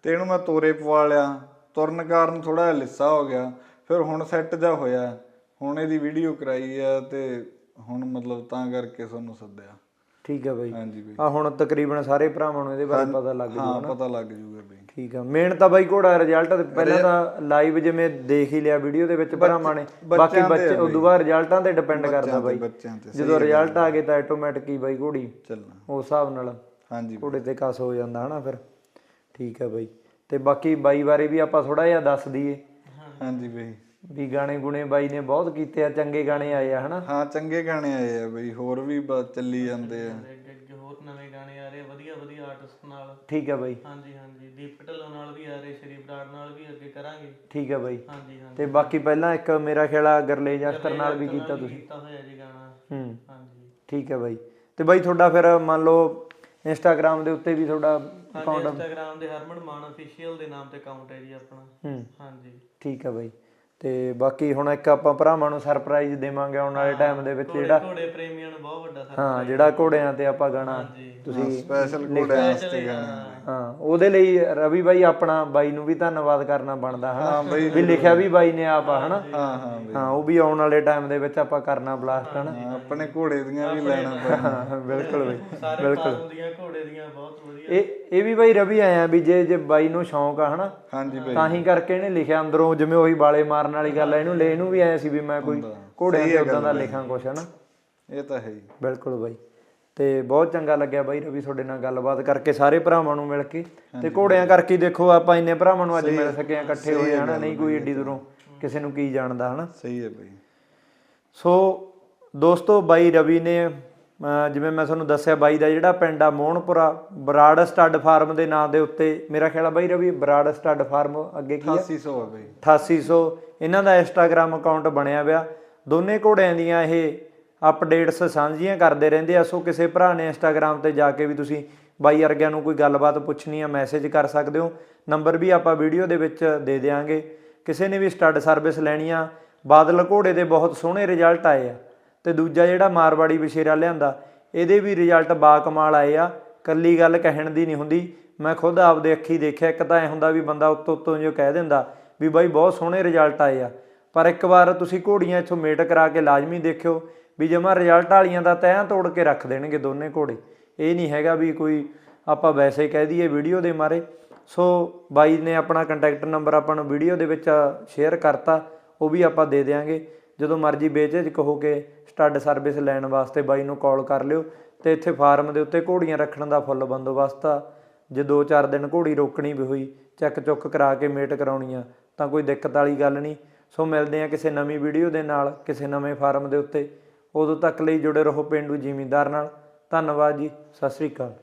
ਤੇ ਇਹਨੂੰ ਮੈਂ ਤੋਰੇ ਪਵਾ ਲਿਆ। ਤੁਰਨ ਕਾਰਨ ਥੋੜਾ ਲਿੱਸਾ ਹੋ ਗਿਆ ਫਿਰ ਹੁਣ ਸੈੱਟ ਜਾ ਹੋਇਆ। ਹੁਣ ਇਹਦੀ ਵੀਡੀਓ ਕਰਾਈ ਆ ਤੇ ਹੁਣ ਮਤਲਬ ਤਾਂ ਕਰਕੇ ਤੁਹਾਨੂੰ ਸੱਦਿਆ। ਠੀਕ ਹੈ ਬਾਈ। ਹਾਂਜੀ ਬਈ। ਆ ਹੁਣ ਤਕਰੀਬਨ ਸਾਰੇ ਭਰਾਵਾਂ ਨੂੰ ਇਹਦੇ ਬਾਰੇ ਪਤਾ ਲੱਗ ਜੂ ਹਾਂ ਪਤਾ ਲੱਗ ਜੂਗਾ ਬਈ। ਠੀਕ ਆ। ਮੇਨ ਤਾਂ ਬਾਈ ਘੋੜਾ ਰਿਜ਼ਲਟ ਪਹਿਲਾਂ ਤਾਂ ਲਾਈਵ ਜਿਵੇਂ ਦੇਖ ਹੀ ਲਿਆ ਵੀਡੀਓ ਦੇ ਵਿੱਚ ਭਰਾਵਾਂ ਨੇ। ਬਾਕੀ ਬੱਚੇ ਉਦੋਂ ਬਾਅਦ ਰਿਜ਼ਲਟਾਂ ਤੇ ਡਿਪੈਂਡ ਕਰਦਾ ਬਾਈ। ਤੇ। ਜਦੋਂ ਰਿਜ਼ਲਟ ਆ। ਗਏ ਤਾਂ ਆਟੋਮੈਟਿਕ ਹੀ ਬਾਈ ਘੋੜੀ ਚੱਲਣਾ। ਉਸ ਹਿਸਾਬ ਨਾਲ ਹਾਂਜੀ ਘੋੜੇ ਤੇ ਕਸ ਹੋ ਜਾਂਦਾ ਹਨਾ ਫਿਰ। ਠੀਕ ਹੈ ਬਾਈ। ਤੇ ਬਾਕੀ ਬਾਈ ਬਾਰੇ ਵੀ ਆਪਾਂ ਥੋੜਾ ਜਿਹਾ ਦੱਸ ਦਈਏ। ਹਾਂਜੀ ਬਈ। ਵੀ ਗਾਣੇ ਗੁਣੇ ਬਾਈ ਨੇ ਬਹੁਤ ਕੀਤੇ ਆ ਚੰਗੇ ਗਾਣੇ ਆਏ ਆ ਹਨਾ? ਹਾਂ ਚੰਗੇ ਗਾਣੇ ਆਏ ਆ ਬਈ ਹੋਰ ਵੀ ਬਸ ਚੱਲੀ ਜਾਂਦੇ ਆ। ਅੱਗੇ ਅੱਗੇ ਹੋਰ ਨਵੇਂ ਗਾਣੇ ਆ ਰਹੇ ਵਧੀਆ ਵਧੀਆ ਆਰਟਿਸਟ ਨਾਲ। ਠੀਕ ਹੈ ਬਾਈ। ਹਾਂਜੀ ਹਾਂਜੀ ਦੀਪ ਢਿੱਲੋਂ ਨਾਲ ਵੀ ਆ ਰਹੇ ਸ਼੍ਰੀ ਬਰਾੜ ਨਾਲ ਵੀ ਅੱਗੇ ਕਰਾਂਗੇ। ਠੀਕ ਹੈ ਬਾਈ। ਹਾਂਜੀ ਹਾਂਜੀ। ਤੇ ਬਾਕੀ ਪਹਿਲਾਂ ਇੱਕ ਮੇਰਾ ਖਿਆਲ ਆ ਗਰਲੇਜ ਅਖਤਰ ਨਾਲ ਵੀ ਕੀਤਾ ਤੁਸੀਂ। ਕੀਤਾ ਹੋਇਆ ਜੀ ਗਾਣਾ। ਹੂੰ। ਹਾਂਜੀ। ਠੀਕ ਹੈ ਬਾਈ। ਤੇ ਬਾਈ ਤੁਹਾਡਾ ਫਿਰ ਮੰਨ ਲਓ ਇੰਸਟਾਗ੍ਰam ਦੇ ਉੱਤੇ ਵੀ ਤੁਹਾਡਾ ਹਾਂਜੀ ਇੰਸਟਾਗ੍ਰam ਦੇ ਹਰਮਨ ਮਾਨ ਅਫੀਸ਼ੀਅਲ ਦੇ ਨਾਮ ਤੇ ਅਕਾਊਂਟ ਹੈ ਜੀ ਆਪਣਾ। ਹੂੰ। ਹਾਂਜੀ। ਠੀਕ ਹੈ ਬਾਈ। ਤੇ ਬਾਕੀ ਹੁਣ ਇੱਕ ਆਪਾਂ ਭਰਾਵਾਂ ਨੂੰ ਸਰਪ੍ਰਾਈਜ਼ ਦੇਵਾਂਗੇ ਆਉਣ ਵਾਲੇ ਟਾਈਮ ਦੇ ਵਿੱਚ ਜਿਹੜਾ ਘੋੜੇ ਪ੍ਰੇਮੀਆਂ ਨੂੰ ਬਹੁਤ ਵੱਡਾ ਸਰ ਹਾਂ ਜਿਹੜਾ ਘੋੜਿਆਂ ਤੇ ਆਪਾਂ ਗਾਣਾ ਤੁਸੀਂ ਸਪੈਸ਼ਲ ਘੋੜਿਆਂ ਵਾਸਤੇ ਗਾਣੇ। ਹਾਂ। ਉਹਦੇ ਲਈ ਰਵੀ ਬਾਈ ਆਪਣਾ ਬਾਈ ਨੂੰ ਵੀ ਧੰਨਵਾਦ ਕਰਨਾ ਬਣਦਾ ਹਨਾ? ਵੀ ਲਿਖਿਆ ਵੀ ਬਾਈ ਨੇ ਆਪ ਆ ਹਨਾ? ਹਾਂ ਹਾਂ ਬਈ। ਹਾਂ ਉਹ ਵੀ ਆਉਣ ਵਾਲੇ ਟਾਈਮ ਦੇ ਵਿੱਚ ਆਪਾਂ ਕਰਨਾ ਬਲਾਸਟ ਹਨਾ? ਆਪਣੇ ਘੋੜੇ ਦੀਆਂ ਵੀ ਲੈਣਾ ਪੈਣਾ। ਬਿਲਕੁਲ ਬਾਈ ਸਾਰੇ ਫਾਰਮ ਦੀਆਂ ਘੋੜੇ ਦੀਆਂ ਬਹੁਤ ਵਧੀਆ। ਇਹ ਇਹ ਵੀ ਬਾਈ ਰਵੀ ਆਇਆ ਵੀ ਜੇ ਜੇ ਬਾਈ ਨੂੰ ਸ਼ੌਂਕ ਆ ਹਨਾ? ਹਾਂਜੀ ਬਈ। ਤਾਂ ਹੀ ਕਰਕੇ ਇਹਨੇ ਲਿਖਿਆ ਅੰਦਰੋਂ ਜਿਵੇਂ ਉਹੀ ਬਾਲੇ ਮਾਰਨ ਵਾਲੀ ਗੱਲ ਆ ਇਹਨੂੰ ਲੈ ਇਹਨੂੰ ਵੀ ਆਇਆ ਸੀ ਵੀ ਮੈਂ ਕੋਈ ਘੋੜਿਆਂ ਤੇ ਉਦਾਂ ਦਾ ਲਿਖਾਂ ਕੁਛ ਹਨਾ? ਇਹ ਤਾਂ ਹੈ ਹੀ। ਬਿਲਕੁਲ ਬਾਈ। ਤੇ ਬਹੁਤ ਚੰਗਾ ਲੱਗਿਆ ਬਾਈ ਰਵੀ ਤੁਹਾਡੇ ਨਾਲ ਗੱਲਬਾਤ ਕਰਕੇ ਸਾਰੇ ਭਰਾਵਾਂ ਨੂੰ ਮਿਲ ਕੇ। ਤੇ ਘੋੜਿਆਂ ਕਰਕੇ ਹੀ ਦੇਖੋ ਆਪਾਂ ਇੰਨੇ ਭਰਾਵਾਂ ਨੂੰ ਅੱਜ ਮਿਲ ਸਕੇ ਆ ਇਕੱਠੇ ਹੋਏ ਹਨਾ? ਨਹੀਂ ਕੋਈ ਏਡੀ ਦੂਰੋਂ ਕਿਸੇ ਨੂੰ ਕੀ ਜਾਣਦਾ ਹਨਾ? ਸਹੀ ਹੈ ਬਈ। ਸੋ ਦੋਸਤੋ ਬਾਈ ਰਵੀ ਨੇ ਜਿਵੇਂ ਮੈਂ ਤੁਹਾਨੂੰ ਦੱਸਿਆ ਬਾਈ ਦਾ ਜਿਹੜਾ ਪਿੰਡ ਆ ਮੋਹਨਪੁਰਾ ਬਰਾੜ ਸਟੱਡ ਫਾਰਮ ਦੇ ਨਾਂ ਦੇ ਉੱਤੇ ਮੇਰਾ ਖਿਆਲ ਆ ਬਾਈ ਰਵੀ ਬਰਾੜ ਸਟੱਡ ਫਾਰਮ ਅੱਗੇ ਕੀ ਆ? 800 ਹੈ ਬਈ। 8800 ਇਹਨਾਂ ਦਾ ਇੰਸਟਾਗ੍ਰam ਅਕਾਊਂਟ ਬਣਿਆ ਹੋਇਆ ਦੋਨੇ ਘੋੜਿਆਂ ਦੀਆਂ ਇਹ ਅਪਡੇਟਸ ਸਾਂਝੀਆਂ ਕਰਦੇ ਰਹਿੰਦੇ ਆ ਸੋ ਕਿਸੇ ਭਰਾ ਨੇ ਇੰਸਟਾਗ੍ਰam ਤੇ ਜਾ ਕੇ ਵੀ ਤੁਸੀਂ ਬਾਈ ਵਰਗਿਆਂ ਨੂੰ ਕੋਈ ਗੱਲਬਾਤ ਪੁੱਛਣੀ ਆ ਮੈਸੇਜ ਕਰ ਸਕਦੇ ਹੋ। ਨੰਬਰ ਵੀ ਆਪਾਂ ਵੀਡੀਓ ਦੇ ਵਿੱਚ ਦੇ ਦੇਵਾਂਗੇ ਕਿਸੇ ਨੇ ਵੀ ਸਟੱਡ ਸਰਵਿਸ ਲੈਣੀ ਆ ਬਾਦਲ ਘੋੜੇ ਦੇ ਬਹੁਤ ਸੋਹਣੇ ਰਿਜ਼ਲਟ ਆਏ ਆ। ਤੇ ਦੂਜਾ ਜਿਹੜਾ ਮਾਰਵਾੜੀ ਵਿਸ਼ੇਰਾ ਲਿਆਂਦਾ, ਇਹਦੇ ਵੀ ਰਿਜ਼ਲਟ ਬਾਕਮਾਲ ਆਏ ਆ। ਕੱਲੀ ਗੱਲ ਕਹਿਣ ਦੀ ਨਹੀਂ ਹੁੰਦੀ। ਮੈਂ ਖੁਦ ਆਪਦੇ ਅੱਖੀ ਦੇਖਿਆ, ਇੱਕ ਤਾਂ ਐ ਹੁੰਦਾ ਵੀ ਬੰਦਾ ਉੱਤੋਂ ਉੱਤੋਂ ਜੋ ਕਹਿ ਦਿੰਦਾ ਵੀ ਬਾਈ ਬਹੁਤ ਸੋਹਣੇ ਰਿਜ਼ਲਟ ਆਏ ਆ। ਪਰ ਇੱਕ ਵਾਰ ਤੁਸੀਂ ਘੋੜੀਆਂ ਇੱਥੋਂ ਮੇਟ ਕਰਾ ਕੇ ਲਾਜ਼ਮੀ ਦੇਖਿਓ ਵੀ ਜਮਾ ਰਿਜ਼ਲਟ ਵਾਲੀਆਂ ਦਾ ਤੈਅ ਤੋੜ ਕੇ ਰੱਖ ਦੇਣਗੇ ਦੋਨੇ ਘੋੜੇ। ਇਹ ਨਹੀਂ ਹੈਗਾ ਵੀ ਕੋਈ ਆਪਾਂ ਵੈਸੇ ਕਹਿ ਦਈਏ ਵੀਡੀਓ ਦੇ ਮਾਰੇ। ਸੋ ਬਾਈ ਨੇ ਆਪਣਾ ਕੰਟੈਕਟ ਨੰਬਰ ਆਪਾਂ ਨੂੰ ਵੀਡੀਓ ਦੇ ਵਿੱਚ ਸ਼ੇਅਰ ਕਰਤਾ, ਉਹ ਵੀ ਆਪਾਂ ਦੇ ਦੇਵਾਂਗੇ ਜਦੋਂ ਮਰਜ਼ੀ ਬੇਝਿਜਕ ਹੋ ਕੇ ਸਟੱਡ ਸਰਵਿਸ ਲੈਣ ਵਾਸਤੇ ਬਾਈ ਨੂੰ ਕਾਲ ਕਰ ਲਿਓ ਤੇ ਇੱਥੇ ਫਾਰਮ ਦੇ ਉੱਤੇ ਘੋੜੀਆਂ ਰੱਖਣ ਦਾ ਫੁੱਲ ਬੰਦੋਬਸਤ ਆ। ਜੇ 2-4 ਦਿਨ ਘੋੜੀ ਰੋਕਣੀ ਵੀ ਹੋਈ, ਚੈੱਕ ਚੁੱਕ ਕਰਾ ਕੇ ਮੇਟ ਕਰਾਉਣੀ ਆ ਤਾਂ ਕੋਈ ਦਿੱਕਤ ਵਾਲੀ ਗੱਲ ਨਹੀਂ। ਸੋ ਮਿਲਦੇ ਆ ਕਿਸੇ ਨਵੀਂ ਵੀਡੀਓ ਦੇ ਨਾਲ, ਕਿਸੇ ਨਵੇਂ ਫਾਰਮ ਦੇ ਉੱਤੇ। ਉਦੋਂ ਤੱਕ ਲਈ ਜੁੜੇ ਰਹੋ ਪਿੰਡੂ ਜ਼ਿਮੀਂਦਾਰ ਨਾਲ। ਧੰਨਵਾਦ ਜੀ ਸਤਿ ਸ੍ਰੀ ਅਕਾਲ।